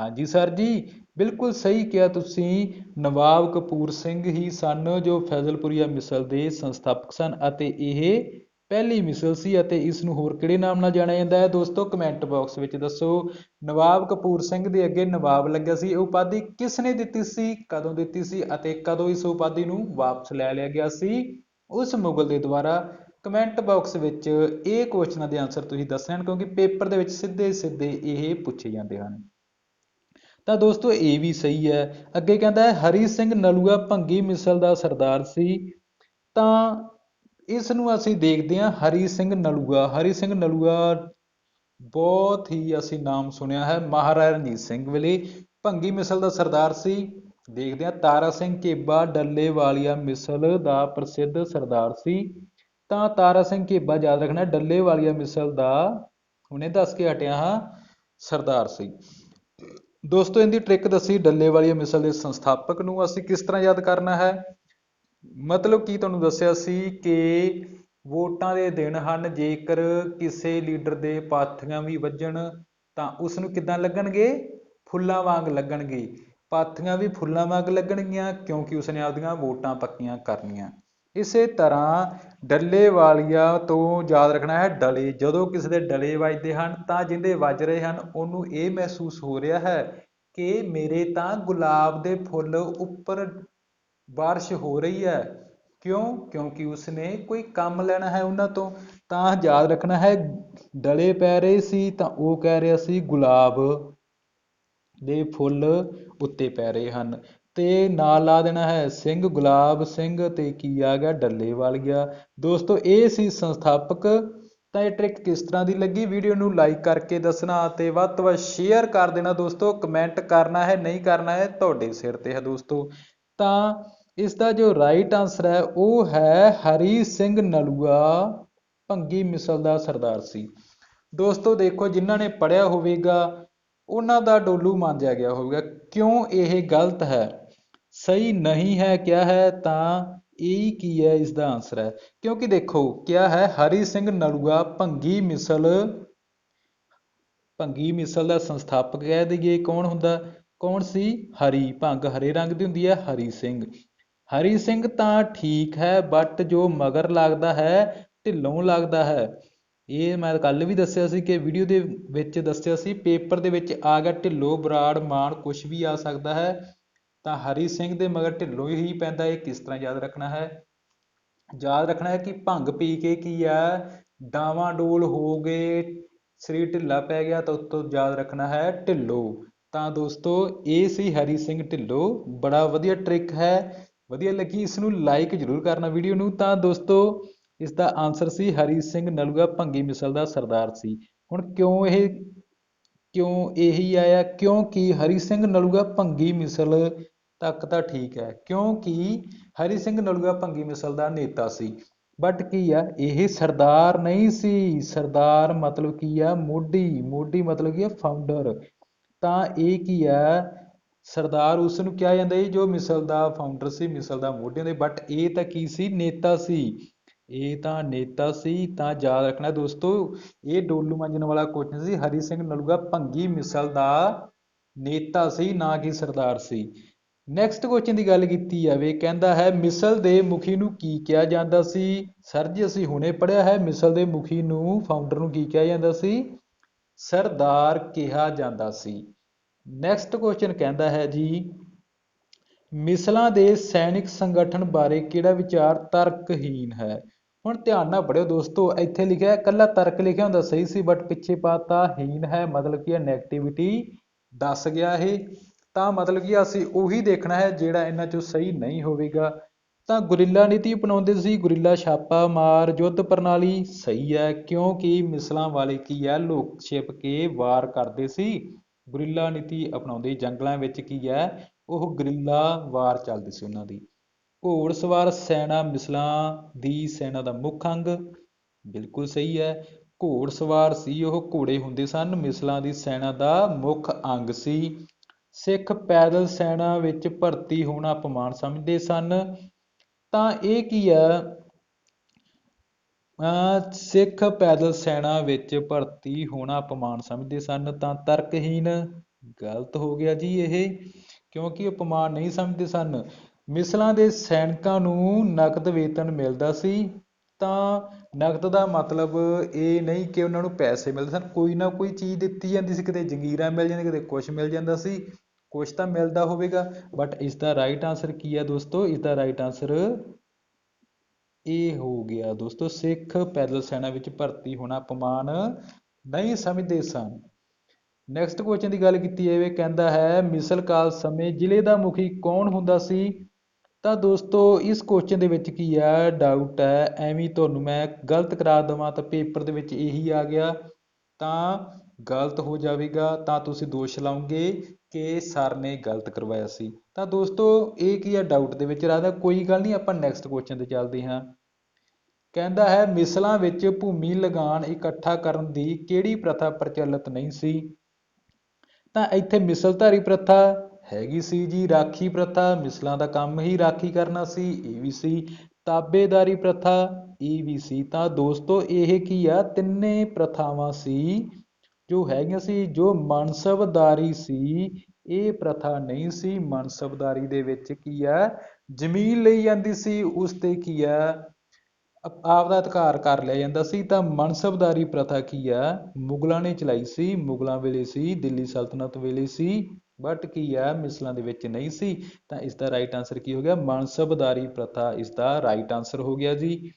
ਹਾਂਜੀ ਸਰ ਜੀ ਬਿਲਕੁਲ ਸਹੀ ਕਿਹਾ ਤੁਸੀਂ। ਨਵਾਬ ਕਪੂਰ ਸਿੰਘ ਹੀ ਸਨ ਜੋ ਫੈਜ਼ਲਪੁਰੀਆ ਮਿਸਲ ਦੇ ਸੰਸਥਾਪਕ ਸਨ ਅਤੇ ਇਹ ਪਹਿਲੀ ਮਿਸਲ ਸੀ ਅਤੇ ਇਸ ਨੂੰ ਹੋਰ ਕਿਹੜੇ ਨਾਮ ਨਾਲ ਜਾਣਿਆ ਜਾਂਦਾ ਹੈ? ਦੋਸਤੋ, ਕਮੈਂਟ ਬਾਕਸ ਵਿੱਚ ਦੱਸੋ। ਨਵਾਬ ਕਪੂਰ ਸਿੰਘ ਦੇ ਅੱਗੇ ਨਵਾਬ ਲੱਗਿਆ ਸੀ। ਇਹ ਉਪਾਧੀ ਕਿਸ ਨੇ ਦਿੱਤੀ ਸੀ, ਕਦੋਂ ਦਿੱਤੀ ਸੀ ਅਤੇ ਕਦੋਂ ਇਸ ਉਪਾਧੀ ਨੂੰ ਵਾਪਸ ਲੈ ਲਿਆ ਗਿਆ ਸੀ? ਉਸ ਮੁਗਲ ਦੇ ਦੁਆਰਾ ਕਮੈਂਟ ਬਾਕਸ ਵਿੱਚ ਇਹ ਕੁਐਸਚਨਾਂ ਦੇ ਆਨਸਰ ਤੁਸੀਂ ਦੱਸਣ ਕਿਉਂਕਿ ਪੇਪਰ ਦੇ ਵਿੱਚ ਸਿੱਧੇ ਸਿੱਧੇ ਇਹ ਪੁੱਛੇ ਜਾਂਦੇ ਹਨ। ਤਾਂ ਦੋਸਤੋ ਇਹ ਵੀ ਸਹੀ ਹੈ। ਅੱਗੇ ਕਹਿੰਦਾ ਹੈ, ਹਰੀ ਸਿੰਘ ਨਲੂਆ ਭੰਗੀ ਮਿਸਲ ਦਾ ਸਰਦਾਰ ਸੀ। ਤਾਂ ਇਸ ਨੂੰ ਅਸੀਂ ਦੇਖਦੇ ਹਾਂ, ਹਰੀ ਸਿੰਘ ਨਲੂਆ। ਹਰੀ ਸਿੰਘ ਨਲੂਆ ਬਹੁਤ ਹੀ ਅਸੀਂ ਨਾਮ ਸੁਣਿਆ ਹੈ, ਮਹਾਰਾਜਾ ਰਣਜੀਤ ਸਿੰਘ ਵੇਲੇ। ਭੰਗੀ ਮਿਸਲ ਦਾ ਸਰਦਾਰ ਸੀ। ਦੇਖਦੇ ਹਾਂ, ਤਾਰਾ ਸਿੰਘ ਘੇਬਾ, ਡੱਲੇ ਵਾਲੀਆ ਮਿਸਲ ਦਾ ਪ੍ਰਸਿੱਧ ਸਰਦਾਰ ਸੀ। ਤਾਂ ਤਾਰਾ ਸਿੰਘ ਘੇਬਾ ਯਾਦ ਰੱਖਣਾ, ਡੱਲੇ ਵਾਲੀਆ ਮਿਸਲ ਦਾ, ਹੁਣੇ ਦੱਸ ਕੇ ਹਟਿਆ ਹਾਂ, ਸਰਦਾਰ ਸੀ। ਦੋਸਤੋ, ਇਹਦੀ ਟ੍ਰਿਕ ਦੱਸੀ, ਡੱਲੇ ਵਾਲੀ ਮਿਸਲ ਦੇ ਸੰਸਥਾਪਕ ਨੂੰ ਅਸੀਂ ਕਿਸ ਤਰ੍ਹਾਂ ਯਾਦ ਕਰਨਾ ਹੈ? ਮਤਲਬ ਕੀ ਤੁਹਾਨੂੰ ਦੱਸਿਆ ਸੀ ਕਿ ਵੋਟਾਂ ਦੇ ਦਿਨ ਹਨ, ਜੇਕਰ ਕਿਸੇ ਲੀਡਰ ਦੇ ਪਾਥੀਆਂ ਵੀ ਵੱਜਣ, ਤਾਂ ਉਸ ਨੂੰ ਕਿੱਦਾਂ ਲੱਗਣਗੇ? ਫੁੱਲਾਂ ਵਾਂਗ ਲੱਗਣਗੇ। ਪਾਥੀਆਂ ਵੀ ਫੁੱਲਾਂ ਵਾਂਗ ਲੱਗਣਗੀਆਂ, ਕਿਉਂਕਿ ਉਸਨੇ ਆਪਦੀਆਂ ਵੋਟਾਂ ਪੱਕੀਆਂ ਕਰਨੀਆਂ। ਇਸੇ ਤਰ੍ਹਾਂ ਡੱਲੇ ਵਾਲੀਆ ਤੋਂ ਯਾਦ ਰੱਖਣਾ ਹੈ ਡਲੇ। ਜਦੋਂ ਕਿਸੇ ਦੇ ਡਲੇ ਵੱਜਦੇ ਹਨ ਤਾਂ ਜਿੰਦੇ ਵੱਜ ਰਹੇ ਹਨ, ਉਹਨੂੰ ਇਹ ਮਹਿਸੂਸ ਹੋ ਰਿਹਾ ਹੈ ਕਿ ਮੇਰੇ ਤਾਂ ਗੁਲਾਬ ਦੇ ਫੁੱਲ ਉੱਪਰ ਬਾਰਿਸ਼ ਹੋ ਰਹੀ ਹੈ। ਕਿਉਂ? ਕਿਉਂਕਿ ਉਸਨੇ ਕੋਈ ਕੰਮ ਲੈਣਾ ਹੈ ਉਹਨਾਂ ਤੋਂ। ਤਾਂ ਯਾਦ ਰੱਖਣਾ ਹੈ, ਡਲੇ ਪੈ ਰਹੇ ਸੀ ਤਾਂ ਉਹ ਕਹਿ ਰਿਹਾ ਸੀ, ਗੁਲਾਬ ਦੇ ਫੁੱਲ ਉੱਤੇ ਪੈ ਰਹੇ ਹਨ। ਤੇ ਨਾਲ ਲਾ ਦੇਣਾ ਹੈ ਸਿੰਘ ਗੁਲਾਬ ਸਿੰਘ ਤੇ ਕੀ ਆ ਗਿਆ? ਡੱਲੇ ਵਾਲੀਆ ਦੋਸਤੋ, ਇਹ ਸੀ ਸੰਸਥਾਪਕ। ਤਾਂ ਇਹ ਟ੍ਰਿਕ ਕਿਸ ਤਰ੍ਹਾਂ ਦੀ ਲੱਗੀ? ਵੀਡੀਓ ਨੂੰ ਲਾਈਕ ਕਰਕੇ ਦੱਸਣਾ ਤੇ ਵੱਧ ਤੋਂ ਵੱਧ ਸ਼ੇਅਰ ਕਰ ਦੇਣਾ ਦੋਸਤੋ। ਕਮੈਂਟ ਕਰਨਾ ਹੈ, ਨਹੀਂ ਕਰਨਾ ਹੈ, ਤੁਹਾਡੇ ਸਿਰ ਤੇ ਹੈ ਦੋਸਤੋ। ਤਾਂ ਇਸ ਦਾ ਜੋ ਰਾਈਟ ਆਨਸਰ ਹੈ, ਉਹ ਹੈ ਹਰੀ ਸਿੰਘ ਨਲੂਆ, ਭੰਗੀ ਮਿਸਲ ਦਾ ਸਰਦਾਰ ਸੀ। ਦੋਸਤੋ, ਦੇਖੋ, ਜਿਨ੍ਹਾਂ ਨੇ ਪੜਿਆ ਹੋਵੇਗਾ, ਉਹਨਾਂ ਦਾ ਡੋਲੂ ਮਾਂਜਿਆ ਗਿਆ ਹੋਵੇਗਾ। ਕਿਉਂ ਇਹ ਗਲਤ ਹੈ? ਸਹੀ ਨਹੀਂ ਹੈ, ਕਿਆ ਹੈ, ਤਾਂ ਇਹ ਕੀ ਹੈ ਇਸ ਦਾ ਆਨਸਰ ਹੈ। ਕਿਉਂਕਿ ਦੇਖੋ, ਕਿਆ ਹੈ, ਹਰੀ ਸਿੰਘ ਨਲੂਆ ਭੰਗੀ ਮਿਸਲ ਭੰਗੀ ਮਿਸਲ ਦਾ ਸੰਸਥਾਪਕ ਕਹਿ ਦਈਏ ਕੌਣ ਹੁੰਦਾ? ਕੌਣ ਸੀ? ਹਰੀ, ਭੰਗ ਹਰੇ ਰੰਗ ਦੀ ਹੁੰਦੀ ਹੈ, ਹਰੀ ਸਿੰਘ। ਹਰੀ ਸਿੰਘ ਤਾਂ ਠੀਕ ਹੈ ਬਟ ਜੋ ਮਗਰ ਲੱਗਦਾ ਹੈ, ਢਿੱਲੋਂ ਲੱਗਦਾ ਹੈ। ਇਹ ਮੈਂ ਕੱਲ ਵੀ ਦੱਸਿਆ ਸੀ ਕਿ ਵੀਡੀਓ ਦੇ ਵਿੱਚ ਦੱਸਿਆ ਸੀ, ਪੇਪਰ ਦੇ ਵਿੱਚ ਆ ਗਿਆ, ਢਿੱਲੋਂ, ਬਰਾੜ, ਮਾਨ ਕੁਝ ਵੀ ਆ ਸਕਦਾ ਹੈ। ਤਾਂ ਹਰੀ ਸਿੰਘ ਦੇ ਮਗਰ ਢਿੱਲੋਂ ਹੀ ਪੈਂਦਾ ਇਹ ਕਿਸ ਤਰ੍ਹਾਂ ਯਾਦ ਰੱਖਣਾ ਹੈ? ਯਾਦ ਰੱਖਣਾ ਹੈ ਕਿ ਭੰਗ ਪੀ ਕੇ ਕੀ ਆ? ਡਾਵਾਂ ਡੋਲ ਹੋ ਗਏ ਸਰੀਰ ਢਿੱਲਾ ਪੈ ਗਿਆ ਤਾਂ ਉੱਤੋਂ ਯਾਦ ਰੱਖਣਾ ਹੈ ਢਿੱਲੋਂ। ਤਾਂ ਦੋਸਤੋ, ਇਹ ਸੀ ਹਰੀ ਸਿੰਘ ਢਿੱਲੋਂ। ਬੜਾ ਵਧੀਆ ਟ੍ਰਿਕ ਹੈ। ਵਧੀਆ ਲੱਗੀ ਇਸ ਨੂੰ ਲਾਈਕ ਜ਼ਰੂਰ ਕਰਨਾ ਵੀਡੀਓ ਨੂੰ। ਤਾਂ ਦੋਸਤੋ ਇਸ ਦਾ ਆਨਸਰ ਸੀ ਹਰੀ ਸਿੰਘ ਨਲੂਆ ਭੰਗੀ ਮਿਸਲ ਦਾ ਸਰਦਾਰ ਸੀ। ਹੁਣ ਕਿਉਂ ਇਹ, ਕਿਉਂ ਇਹੀ ਆਇਆ? ਕਿਉਂਕਿ ਹਰੀ ਸਿੰਘ ਨਲੂਆ ਭੰਗੀ ਮਿਸਲ ਤੱਕ ਤਾਂ ਠੀਕ ਹੈ, ਕਿਉਂਕਿ ਹਰੀ ਸਿੰਘ ਨਲੂਆ ਭੰਗੀ ਮਿਸਲ ਦਾ ਨੇਤਾ ਸੀ। ਬਟ ਕੀ ਆ, ਇਹ ਸਰਦਾਰ ਨਹੀਂ ਸੀ। ਸਰਦਾਰ ਮਤਲਬ ਕੀ ਆ, ਮੋਢੀ। ਮੋਢੀ ਮਤਲਬ ਕੀ ਆ ਫਾਊਂਡਰ ਤਾਂ ਇਹ ਕੀ ਆ, ਸਰਦਾਰ ਉਸ ਨੂੰ ਕਿਹਾ ਜਾਂਦਾ ਸੀ, ਜੋ ਮਿਸਲ ਦਾ ਫਾਊਂਡਰ ਸੀ, ਮਿਸਲ ਦਾ ਮੋਢੀ ਦੇ। ਬਟ ਇਹ ਤਾਂ ਕੀ ਸੀ, ਨੇਤਾ ਸੀ। ਇਹ ਤਾਂ ਨੇਤਾ ਸੀ। ਤਾਂ ਯਾਦ ਰੱਖਣਾ ਦੋਸਤੋ, ਇਹ ਡੋਲੂ ਮੰਜਣ ਵਾਲਾ ਕੁਐਸਚਨ ਸੀ, ਹਰੀ ਸਿੰਘ ਨਲੂਆ ਭੰਗੀ ਮਿਸਲ ਦਾ ਨੇਤਾ ਸੀ, ਨਾ ਕਿ ਸਰਦਾਰ ਸੀ। ਨੈਕਸਟ ਕੁਐਸਚਨ ਦੀ ਗੱਲ ਕੀਤੀ ਜਾਵੇ, ਕਹਿੰਦਾ ਹੈ, ਮਿਸਲ ਦੇ ਮੁਖੀ ਨੂੰ ਕੀ ਕਿਹਾ ਜਾਂਦਾ ਸੀ? ਸਰ ਜੀ, ਅਸੀਂ ਹੁਣੇ ਪੜਿਆ ਹੈ, ਮਿਸਲ ਦੇ ਮੁਖੀ ਨੂੰ ਫਾਊਂਡਰ ਨੂੰ ਕੀ ਕਿਹਾ ਜਾਂਦਾ ਸੀ? ਸਰਦਾਰ ਕਿਹਾ ਜਾਂਦਾ ਸੀ। ਨੈਕਸਟ ਕੁਐਸਚਨ ਕਹਿੰਦਾ ਹੈ ਜੀ, ਮਿਸਲਾਂ ਦੇ ਸੈਨਿਕ ਸੰਗਠਨ ਬਾਰੇ ਕਿਹੜਾ ਵਿਚਾਰ ਤਰਕਹੀਨ ਹੈ? ਹੁਣ ਧਿਆਨ ਨਾਲ ਪੜਿਓ ਦੋਸਤੋ, ਇੱਥੇ ਲਿਖਿਆ ਹੈ, ਇਕੱਲਾ ਤਰਕ ਲਿਖਿਆ ਹੁੰਦਾ ਸਹੀ ਸੀ ਬਟ ਪਿੱਛੇ ਪਾਤਾ ਹੀਨ ਹੈ, ਮਤਲਬ ਕੀ ਹੈ ਨੈਗੇਟਿਵਿਟੀ ਦੱਸ ਗਿਆ ਇਹ। ਤਾਂ ਮਤਲਬ ਕਿ ਅਸੀਂ ਉਹੀ ਦੇਖਣਾ ਹੈ ਜਿਹੜਾ ਇਹਨਾਂ ਚੋਂ ਸਹੀ ਨਹੀਂ ਹੋਵੇਗਾ। ਤਾਂ ਗੁਰਿੱਲਾ ਨੀਤੀ ਅਪਣਾਉਂਦੇ ਸੀ, ਗੁਰੀਲਾ ਛਾਪਾ ਮਾਰ ਯੁੱਧ ਪ੍ਰਣਾਲੀ ਸਹੀ ਹੈ, ਕਿਉਂਕਿ ਮਿਸਲਾਂ ਵਾਲੇ ਕੀ ਹੈ, ਲੋਕ ਛਿਪ ਕੇ ਵਾਰ ਕਰਦੇ ਸੀ। ਗੁਰਿੱਲਾ ਨੀਤੀ ਅਪਣਾਉਂਦੇ ਜੰਗਲਾਂ ਵਿੱਚ ਕੀ ਹੈ, ਉਹ ਗੁਰਿੱਲਾ ਵਾਰ ਚੱਲਦੀ ਸੀ ਉਹਨਾਂ ਦੀ। ਘੋੜਸਵਾਰ ਸੈਨਾ ਮਿਸਲਾਂ ਦੀ ਸੈਨਾ ਦਾ ਮੁੱਖ ਅੰਗ ਬਿਲਕੁਲ ਸਹੀ ਹੈ। ਘੋੜਸਵਾਰ ਸੀ, ਉਹ ਘੋੜੇ ਹੁੰਦੇ ਸਨ, ਮਿਸਲਾਂ ਦੀ ਸੈਨਾ ਦਾ ਮੁੱਖ ਅੰਗ ਸੀ। ਸਿੱਖ ਪੈਦਲ ਸੈਨਾ ਵਿੱਚ ਭਰਤੀ ਹੋਣਾ ਅਪਮਾਨ ਸਮਝਦੇ ਸਨ। ਤਾਂ ਇਹ ਕੀ ਹੈ? ਅਹ ਸਿੱਖ ਪੈਦਲ ਸੈਨਾ ਵਿੱਚ ਭਰਤੀ ਹੋਣਾ ਅਪਮਾਨ ਸਮਝਦੇ ਸਨ। ਤਾਂ ਤਰਕਹੀਨ ਗਲਤ ਹੋ ਗਿਆ ਜੀ ਇਹ, ਕਿਉਂਕਿ ਅਪਮਾਨ ਨਹੀਂ ਸਮਝਦੇ ਸਨ। ਮਿਸਲਾਂ ਦੇ ਸੈਨਿਕਾਂ ਨੂੰ ਨਕਦ ਵੇਤਨ ਮਿਲਦਾ ਸੀ। ਤਾਂ ਨਕਦ ਦਾ ਮਤਲਬ ਇਹ ਨਹੀਂ ਕਿ ਉਹਨਾਂ ਨੂੰ ਪੈਸੇ ਮਿਲਦੇ ਸਨ। ਕੋਈ ਨਾ ਕੋਈ ਚੀਜ਼ ਦਿੱਤੀ ਜਾਂਦੀ ਸੀ। ਕਿਤੇ ਜੰਗੀਰਾਂ ਮਿਲ ਜਾਂਦੀਆਂ, ਕਿਤੇ ਕੁਝ ਮਿਲ ਜਾਂਦਾ ਸੀ। ਕੁਝ ਤਾਂ ਮਿਲਦਾ ਹੋਵੇਗਾ ਬਟ ਇਸ ਦਾ ਰਾਈਟ ਆਨਸਰ ਕੀ ਹੈ ਦੋਸਤੋ? ਇਸ ਦਾ ਰਾਈਟ ਆਨਸਰ ਇਹ ਹੋ ਗਿਆ ਦੋਸਤੋ, ਸਿੱਖ ਪੈਦਲ ਸੈਨਾ ਵਿੱਚ ਭਰਤੀ ਹੋਣਾ ਅਪਮਾਨ ਨਹੀਂ ਸਮਝਦੇ ਸਨ। ਨੈਕਸਟ ਕੁਐਸਚਨ ਦੀ ਗੱਲ ਕੀਤੀ ਜਾਵੇ, ਕਹਿੰਦਾ ਹੈ, ਮਿਸਲ ਕਾਲ ਸਮੇਂ ਜ਼ਿਲ੍ਹੇ ਦਾ ਮੁਖੀ ਕੌਣ ਹੁੰਦਾ ਸੀ? ਤਾਂ ਦੋਸਤੋ, ਇਸ ਕੁਐਸਚਨ ਦੇ ਵਿੱਚ ਕੀ ਹੈ ਡਾਊਟ ਹੈ, ਐਵੇਂ ਤੁਹਾਨੂੰ ਮੈਂ ਗਲਤ ਕਰਾ ਦੇਵਾਂ ਤਾਂ ਪੇਪਰ ਦੇ ਵਿੱਚ ਇਹੀ ਆ ਗਿਆ। ਤਾਂ ਗਲਤ ਹੋ ਜਾਵੇਗਾ, ਤਾਂ ਤੁਸੀਂ ਦੋਸ਼ ਲਾਉਂਗੇ ਕਿ ਸਰ ਨੇ ਗਲਤ ਕਰਵਾਇਆ ਸੀ। ਤਾਂ ਦੋਸਤੋ, ਇਹ ਕੀ ਆ ਡਾਊਟ ਦੇ ਵਿੱਚ ਰਹਿੰਦਾ ਕੋਈ ਗੱਲ ਨਹੀਂ, ਆਪਾਂ ਨੈਕਸਟ ਕੁਐਸਚਨ ਤੇ ਚੱਲਦੇ ਹਾਂ। ਕਹਿੰਦਾ ਹੈ, ਮਿਸਲਾਂ ਵਿੱਚ ਭੂਮੀ ਲਗਾਨ ਇਕੱਠਾ ਕਰਨ ਦੀ ਕਿਹੜੀ ਪ੍ਰਥਾ ਪ੍ਰਚਲਿਤ ਨਹੀਂ ਸੀ? ਤਾਂ ਇੱਥੇ ਮਿਸਲਧਾਰੀ ਪ੍ਰਥਾ ਹੈਗੀ ਸੀ ਜੀ, ਰਾਖੀ ਪ੍ਰਥਾ, ਮਿਸਲਾਂ ਦਾ ਕੰਮ ਹੀ ਰਾਖੀ ਕਰਨਾ ਸੀ, ਇਹ ਵੀ ਸੀ। ਤਾਬੇਦਾਰੀ ਪ੍ਰਥਾ, ਇਹ ਵੀ ਸੀ। ਤਾਂ ਦੋਸਤੋ, ਇਹ ਕੀ ਆ, ਤਿੰਨੇ ਪ੍ਰਥਾਵਾਂ ਸੀ। ਜੋ ਹੈਗੀਆਂ ਸੀ, ਜੋ ਮਨਸਬਦਾਰੀ ਸੀ, ਇਹ ਪ੍ਰਥਾ ਨਹੀਂ ਸੀ। ਮਨਸਬਦਾਰੀ ਦੇ ਵਿੱਚ ਕੀ ਹੈ? ਜ਼ਮੀਨ ਲਈ ਜਾਂਦੀ ਸੀ, ਉਸ ਤੇ ਕੀ ਆ ਆਪ ਦਾ ਅਧਿਕਾਰ ਕਰ ਲਿਆ ਜਾਂਦਾ ਸੀ। ਤਾਂ ਮਨਸਬਦਾਰੀ ਪ੍ਰਥਾ ਕੀ ਆ ਮੁਗਲਾਂ ਨੇ ਚਲਾਈ ਸੀ। ਮੁਗਲਾਂ ਵੇਲੇ ਸੀ, ਦਿੱਲੀ ਸਲਤਨਤ ਵੇਲੇ ਸੀ ਬਟ ਕੀ ਆ ਮਿਸਲਾਂ ਦੇ ਵਿੱਚ ਨਹੀਂ ਸੀ। ਤਾਂ ਇਸ ਦਾ ਰਾਈਟ ਆਨਸਰ ਕੀ ਹੋ ਗਿਆ? ਮਨਸਬਦਾਰੀ ਪ੍ਰਥਾ, ਇਸ ਦਾ ਰਾਈਟ ਆਨਸਰ ਹੋ ਗਿਆ ਜੀ।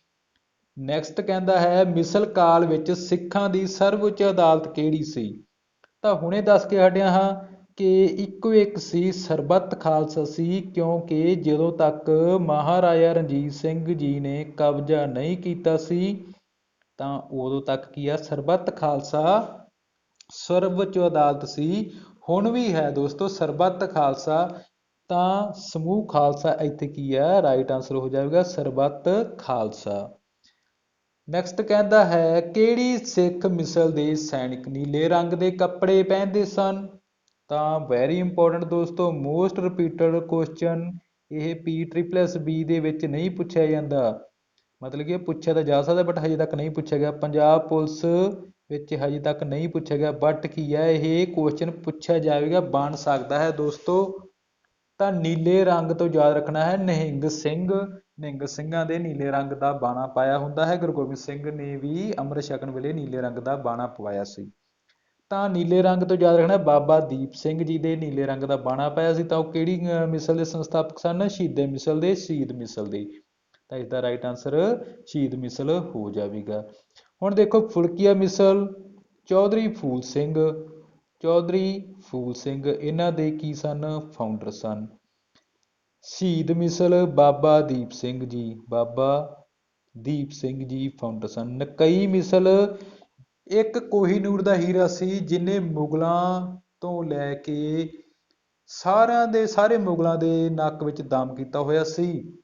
ਨੈਕਸਟ ਕਹਿੰਦਾ ਹੈ, ਮਿਸਲ ਕਾਲ ਵਿੱਚ ਸਿੱਖਾਂ ਦੀ ਸਰਵਉੱਚ ਅਦਾਲਤ ਕਿਹੜੀ ਸੀ? ਤਾਂ ਹੁਣੇ ਦੱਸ ਕੇ ਹਟਿਆ ਹਾਂ ਕਿ ਇੱਕੋ ਇੱਕ ਸੀ ਸਰਬੱਤ ਖਾਲਸਾ ਸੀ, ਕਿਉਂਕਿ ਜਦੋਂ ਤੱਕ ਮਹਾਰਾਜਾ ਰਣਜੀਤ ਸਿੰਘ ਜੀ ਨੇ ਕਬਜ਼ਾ ਨਹੀਂ ਕੀਤਾ ਸੀ, ਤਾਂ ਉਦੋਂ ਤੱਕ ਕੀ ਆ, ਸਰਬੱਤ ਖਾਲਸਾ ਸਰਵਉੱਚ ਅਦਾਲਤ ਸੀ। ਹੁਣ ਵੀ ਹੈ ਦੋਸਤੋ ਸਰਬੱਤ ਖਾਲਸਾ, ਤਾਂ ਸਮੂਹ ਖਾਲਸਾ ਇੱਥੇ ਕੀ ਹੈ? ਰਾਈਟ ਆਨਸਰ ਹੋ ਜਾਵੇਗਾ, ਸਰਬੱਤ ਖਾਲਸਾ। ਨੈਕਸਟ ਕਹਿੰਦਾ ਹੈ, ਕਿਹੜੀ ਸਿੱਖ ਮਿਸਲ ਦੇ ਸੈਨਿਕ ਨੀਲੇ ਰੰਗ ਦੇ ਕੱਪੜੇ ਪਹਿਨਦੇ ਸਨ? ਤਾਂ ਵੈਰੀ ਇੰਪੋਰਟੈਂਟ ਦੋਸਤੋ ਮੋਸਟ ਰਿਪੀਟਡ ਕੁਐਸਚਨ ਇਹ ਪੀ ਟ੍ਰਿਪਲਸ ਬੀ ਦੇ ਵਿੱਚ ਨਹੀਂ ਪੁੱਛਿਆ ਜਾਂਦਾ। ਮਤਲਬ ਕਿ ਪੁੱਛਿਆ ਤਾਂ ਜਾ ਸਕਦਾ ਬਟ ਹਜੇ ਤੱਕ ਨਹੀਂ ਪੁੱਛਿਆ ਗਿਆ। ਪੰਜਾਬ ਪੁਲਿਸ ਵਿੱਚ ਹਜੇ ਤੱਕ ਨਹੀਂ ਪੁੱਛਿਆ ਗਿਆ ਬਟ ਕੀ ਹੈ, ਇਹ ਕੁਐਸਚਨ ਪੁੱਛਿਆ ਜਾਵੇਗਾ, ਬਣ ਸਕਦਾ ਹੈ ਦੋਸਤੋ। ਤਾਂ ਨੀਲੇ ਰੰਗ ਤੋਂ ਯਾਦ ਰੱਖਣਾ ਹੈ। ਨਿਹੰਗ ਸਿੰਘ, ਨਿਹੰਗ ਸਿੰਘਾਂ ਦੇ ਨੀਲੇ ਰੰਗ ਦਾ ਬਾਣਾ ਪਾਇਆ ਹੁੰਦਾ ਹੈ। ਗੁਰੂ ਗੋਬਿੰਦ ਸਿੰਘ ਨੇ ਵੀ ਅੰਮ੍ਰਿਤ ਛਕਣ ਵੇਲੇ ਨੀਲੇ ਰੰਗ ਦਾ ਬਾਣਾ ਪਵਾਇਆ ਸੀ। ਤਾਂ ਨੀਲੇ ਰੰਗ ਤੋਂ ਯਾਦ ਰੱਖਣਾ ਬਾਬਾ ਦੀਪ ਸਿੰਘ ਜੀ ਦੇ ਨੀਲੇ ਰੰਗ ਦਾ ਬਾਣਾ ਪਾਇਆ ਸੀ। ਤਾਂ ਉਹ ਕਿਹੜੀ ਮਿਸਲ ਦੇ ਸੰਸਥਾਪਕ ਸਨ? ਸ਼ਹੀਦੇ ਮਿਸਲ ਦੇ, ਸ਼ਹੀਦ ਮਿਸਲ ਦੇ। ਤਾਂ ਇਸ ਦਾ ਰਾਈਟ ਆਨਸਰ ਸ਼ਹੀਦ ਮਿਸਲ ਹੋ ਜਾਵੇਗਾ। ਹੁਣ ਦੇਖੋ, ਫੁਲਕੀਆ ਮਿਸਲ, ਚੌਧਰੀ ਫੂਲ ਸਿੰਘ ਚੌਧਰੀ ਫੂਲ ਸਿੰਘ, ਇਹਨਾਂ ਦੇ ਕੀ ਸਨ? ਫਾਊਂਡਰ ਸਨ। ਸ਼ਹੀਦ ਮਿਸਲ ਬਾਬਾ ਦੀਪ ਸਿੰਘ ਜੀ। ਬਾਬਾ ਦੀਪ ਸਿੰਘ ਜੀ ਫਾਊਂਡਰ ਸਨ। ਨਕਈ ਮਿਸਲ ਇੱਕ ਕੋਹੀਨੂਰ ਦਾ ਹੀਰਾ ਸੀ ਜਿਹਨੇ ਮੁਗਲਾਂ ਤੋਂ ਲੈ ਕੇ ਸਾਰਿਆਂ ਦੇ, ਸਾਰੇ ਮੁਗਲਾਂ ਦੇ ਨੱਕ ਵਿੱਚ ਦਮ ਕੀਤਾ ਹੋਇਆ ਸੀ।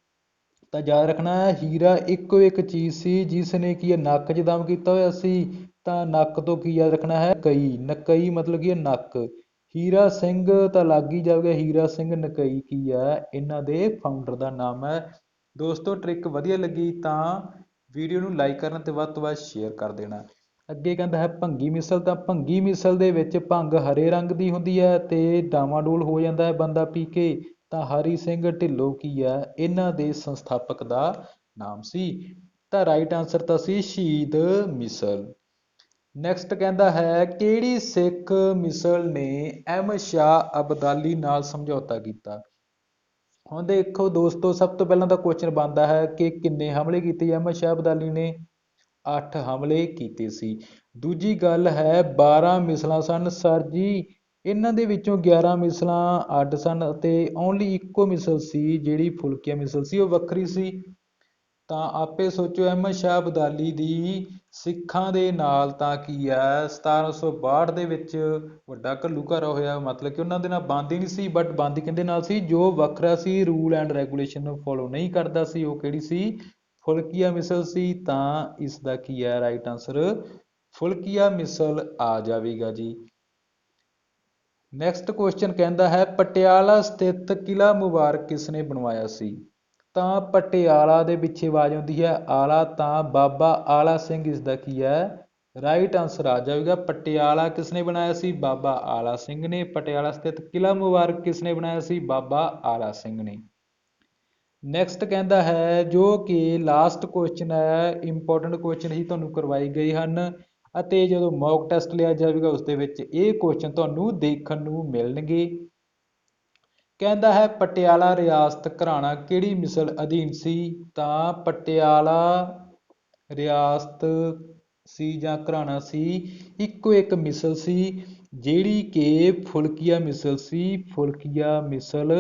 ਤਾਂ ਯਾਦ ਰੱਖਣਾ ਹੈ ਹੀਰਾ ਇੱਕੋ ਇੱਕ ਚੀਜ਼ ਸੀ ਜਿਸ ਨੇ ਕੀ ਹੈ ਨੱਕ 'ਚ ਦਮ ਕੀਤਾ ਹੋਇਆ ਸੀ? ਤਾਂ ਨੱਕ ਤੋਂ ਕੀ ਯਾਦ ਰੱਖਣਾ ਹੈ? ਕਈ ਨਕਈ ਮਤਲਬ ਕੀ ਹੈ ਨੱਕ। ਹੀਰਾ ਸਿੰਘ ਤਾਂ ਲੱਗ ਹੀ ਜਾਊਗਾ ਹੀਰਾ ਸਿੰਘ ਨਕਈ ਕੀ ਹੈ? ਇਹਨਾਂ ਦੇ ਫਾਊਂਡਰ ਦਾ ਨਾਮ ਹੈ। ਦੋਸਤੋ ਟ੍ਰਿਕ ਵਧੀਆ ਲੱਗੀ ਤਾਂ ਵੀਡੀਓ ਨੂੰ ਲਾਈਕ ਕਰਨਾ ਤੇ ਵੱਧ ਤੋਂ ਵੱਧ ਸ਼ੇਅਰ ਕਰ ਦੇਣਾ। ਅੱਗੇ ਕਹਿੰਦਾ ਹੈ, ਭੰਗੀ ਮਿਸਲ ਤਾਂ ਭੰਗੀ ਮਿਸਲ ਦੇ ਵਿੱਚ ਭੰਗ ਹਰੇ ਰੰਗ ਦੀ ਹੁੰਦੀ ਹੈ ਤੇ ਡਾਮਾਡੋਲ ਹੋ ਜਾਂਦਾ ਹੈ ਬੰਦਾ ਪੀ ਕੇ। ਤਾਂ ਹਰੀ ਸਿੰਘ ਢਿੱਲੋਂ ਕੀ ਹੈ? ਇਹਨਾਂ ਦੇ ਸੰਸਥਾਪਕ ਦਾ ਨਾਮ ਸੀ। ਤਾਂ ਰਾਈਟ ਆਨਸਰ ਤਾਂ ਸੀ ਸ਼ਹੀਦ ਮਿਸਲ। ਨੈਕਸਟ ਕਹਿੰਦਾ ਹੈ, ਕਿਹੜੀ ਸਿੱਖ ਮਿਸਲ ਨੇ ਅਹਿਮਦ ਸ਼ਾਹ ਅਬਦਾਲੀ ਨਾਲ ਸਮਝੌਤਾ ਕੀਤਾ? ਹੁਣ ਦੇਖੋ ਦੋਸਤੋ, ਸਭ ਤੋਂ ਪਹਿਲਾਂ ਤਾਂ ਕੁਐਸਚਨ ਬਣਦਾ ਹੈ ਕਿ ਕਿੰਨੇ ਹਮਲੇ ਕੀਤੇ? ਅਹਿਮਦ ਸ਼ਾਹ ਅਬਦਾਲੀ ਨੇ 8 ਹਮਲੇ ਕੀਤੇ ਸੀ। ਦੂਜੀ ਗੱਲ ਹੈ 12 ਮਿਸਲਾਂ ਸਨ। ਸਰ ਜੀ, ਇਹਨਾਂ ਦੇ ਵਿੱਚੋਂ 11 ਮਿਸਲਾਂ ਅੱਡ ਸਨ ਅਤੇ ਓਨਲੀ ਇੱਕੋ ਮਿਸਲ ਸੀ, ਜਿਹੜੀ ਫੁਲਕੀਆ ਮਿਸਲ ਸੀ, ਉਹ ਵੱਖਰੀ ਸੀ। ਤਾਂ ਆਪੇ ਸੋਚੋ ਅਹਿਮਦ ਸ਼ਾਹ ਅਬਦਾਲੀ ਦੀ ਸਿੱਖਾਂ ਦੇ ਨਾਲ ਤਾਂ ਕੀ ਹੈ 1762 ਦੇ ਵਿੱਚ ਵੱਡਾ ਘੱਲੂਘਾਰਾ ਹੋਇਆ, ਮਤਲਬ ਕਿ ਉਹਨਾਂ ਦੇ ਨਾਲ ਬੰਦ ਹੀ ਨਹੀਂ ਸੀ ਬਟ ਬੰਦ ਕਿਹਦੇ ਨਾਲ ਸੀ? ਜੋ ਵੱਖਰਾ ਸੀ ਰੂਲ ਐਂਡ ਰੈਗੂਲੇਸ਼ਨ ਨੂੰ ਫੋਲੋ ਨਹੀਂ ਕਰਦਾ ਸੀ, ਉਹ ਕਿਹੜੀ ਸੀ? ਫੁਲਕੀਆ ਮਿਸਲ ਸੀ, ਤਾਂ ਇਸ ਦਾ ਕੀ ਹੈ ਰਾਈਟ ਆਨਸਰ ਫੁਲਕੀਆ ਮਿਸਲ ਆ ਜਾਵੇਗਾ ਜੀ। ਨੈਕਸਟ ਕੁਐਸਚਨ ਕਹਿੰਦਾ ਹੈ, ਪਟਿਆਲਾ ਸਥਿਤ ਕਿਲਾ ਮੁਬਾਰਕ ਕਿਸ ਨੇ ਬਣਵਾਇਆ ਸੀ? ਤਾਂ ਪਟਿਆਲਾ ਦੇ ਪਿੱਛੇ ਆਵਾਜ਼ ਆਉਂਦੀ ਹੈ, ਆਲਾ ਤਾਂ ਬਾਬਾ ਆਲਾ ਸਿੰਘ ਇਸ ਦਾ ਕੀ ਹੈ? ਰਾਈਟ ਆਨਸਰ ਆ ਜਾਵੇਗਾ, ਪਟਿਆਲਾ ਕਿਸਨੇ ਬਣਾਇਆ ਸੀ? ਬਾਬਾ ਆਲਾ ਸਿੰਘ ਨੇ। ਪਟਿਆਲਾ ਸਥਿਤ ਕਿਲਾ ਮੁਬਾਰਕ ਕਿਸਨੇ ਬਣਾਇਆ ਸੀ? ਬਾਬਾ ਆਲਾ ਸਿੰਘ ਨੇ। ਨੈਕਸਟ ਕਹਿੰਦਾ ਹੈ, ਜੋ ਕਿ ਲਾਸਟ ਕੁਐਸਚਨ ਹੈ ਇੰਪੋਰਟੈਂਟ ਕੁਐਸਚਨ ਹੀ ਤੁਹਾਨੂੰ ਕਰਵਾਈ ਗਈ ਹਨ ਅਤੇ ਜਦੋਂ ਮੌਕ ਟੈਸਟ ਲਿਆ ਜਾਵੇਗਾ, ਉਸ ਦੇ ਵਿੱਚ ਇਹ ਕੁਐਸਚਨ ਤੁਹਾਨੂੰ ਦੇਖਣ ਨੂੰ ਮਿਲਣਗੇ। ਕਹਿੰਦਾ ਹੈ, ਪਟਿਆਲਾ ਰਿਆਸਤ ਘਰਾਣਾ ਕਿਹੜੀ ਮਿਸਲ ਅਧੀਨ ਸੀ? ਤਾਂ ਪਟਿਆਲਾ ਰਿਆਸਤ ਸੀ ਜਾਂ ਘਰਾਣਾ ਸੀ? ਇੱਕੋ ਇੱਕ ਮਿਸਲ ਸੀ, ਜਿਹੜੀ ਕਿ ਫੁਲਕੀਆ ਮਿਸਲ ਸੀ। ਫੁਲਕੀਆ ਮਿਸਲ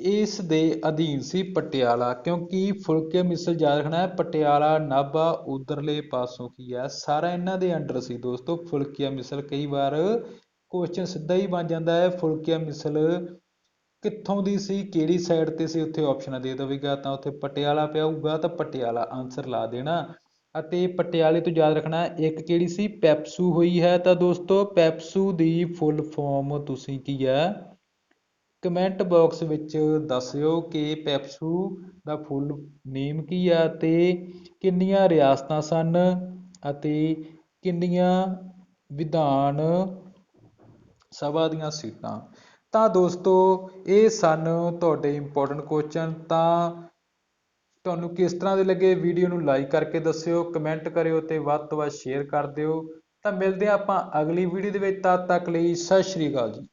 ਇਸ ਦੇ ਅਧੀਨ ਸੀ ਪਟਿਆਲਾ, ਕਿਉਂਕਿ ਫੁਲਕੀਆ ਮਿਸਲ ਯਾਦ ਰੱਖਣਾ ਹੈ, ਪਟਿਆਲਾ ਨਾਭਾ ਉਧਰਲੇ ਪਾਸੋਂ ਕੀ ਹੈ? ਸਾਰਾ ਇਹਨਾਂ ਦੇ ਅੰਡਰ ਸੀ ਦੋਸਤੋ, ਫੁਲਕੀਆ ਮਿਸਲ ਕਈ ਵਾਰ ਕੁਐਸਚਨ ਸਿੱਧਾ ਹੀ ਬਣ ਜਾਂਦਾ ਹੈ, ਫੁਲਕਿਆ ਮਿਸਲ। ਕਿੱਥੋਂ ਦੀ ਸੀ, ਕਿਹੜੀ ਸਾਈਡ ਤੇ ਸੀ, ਉੱਥੇ ਆਪਸ਼ਨਾਂ ਦੇ ਦੇਵੇਗਾ, ਤਾਂ ਉੱਥੇ ਪਟਿਆਲਾ ਪਿਆ ਹੋਊਗਾ ਤਾਂ ਪਟਿਆਲਾ ਆਨਸਰ ਲਾ ਦੇਣਾ। ਅਤੇ ਪਟਿਆਲੇ ਤੋਂ ਯਾਦ ਰੱਖਣਾ, ਇੱਕ ਕਿਹੜੀ ਸੀ, ਪੈਪਸੂ ਹੋਈ ਹੈ। ਤਾਂ ਦੋਸਤੋ, ਪੈਪਸੂ ਦੀ ਫੁੱਲ ਫਾਰਮ ਤੁਸੀਂ ਕੀ ਹੈ? ਕਮੈਂਟ ਬਾਕਸ ਵਿੱਚ ਦੱਸਿਓ ਕਿ ਪੈਪਸੂ ਦਾ ਫੁੱਲ ਨੇਮ ਕੀ ਆ ਤੇ ਕਿੰਨੀਆਂ ਰਿਆਸਤਾਂ ਸਨ ਅਤੇ ਕਿੰਨੀਆਂ ਵਿਧਾਨ ਸਭਾ ਦੀਆਂ ਸੀਟਾਂ। ਤਾਂ ਦੋਸਤੋ, ਇਹ ਸਨ ਤੁਹਾਡੇ ਇੰਪੋਰਟੈਂਟ ਕੁਐਸਚਨ ਤਾਂ ਤੁਹਾਨੂੰ ਕਿਸ ਤਰ੍ਹਾਂ ਦੇ ਲੱਗੇ? ਵੀਡੀਓ ਨੂੰ ਲਾਈਕ ਕਰਕੇ ਦੱਸਿਓ ਕਮੈਂਟ ਕਰਿਓ ਤੇ ਵੱਧ ਤੋਂ ਵੱਧ ਸ਼ੇਅਰ ਕਰ ਦਿਓ। ਤਾਂ ਮਿਲਦੇ ਹਾਂ ਆਪਾਂ ਅਗਲੀ ਵੀਡੀਓ ਦੇ ਵਿੱਚ। ਤਦ ਤੱਕ ਲਈ ਸਤਿ ਸ਼੍ਰੀ ਅਕਾਲ ਜੀ।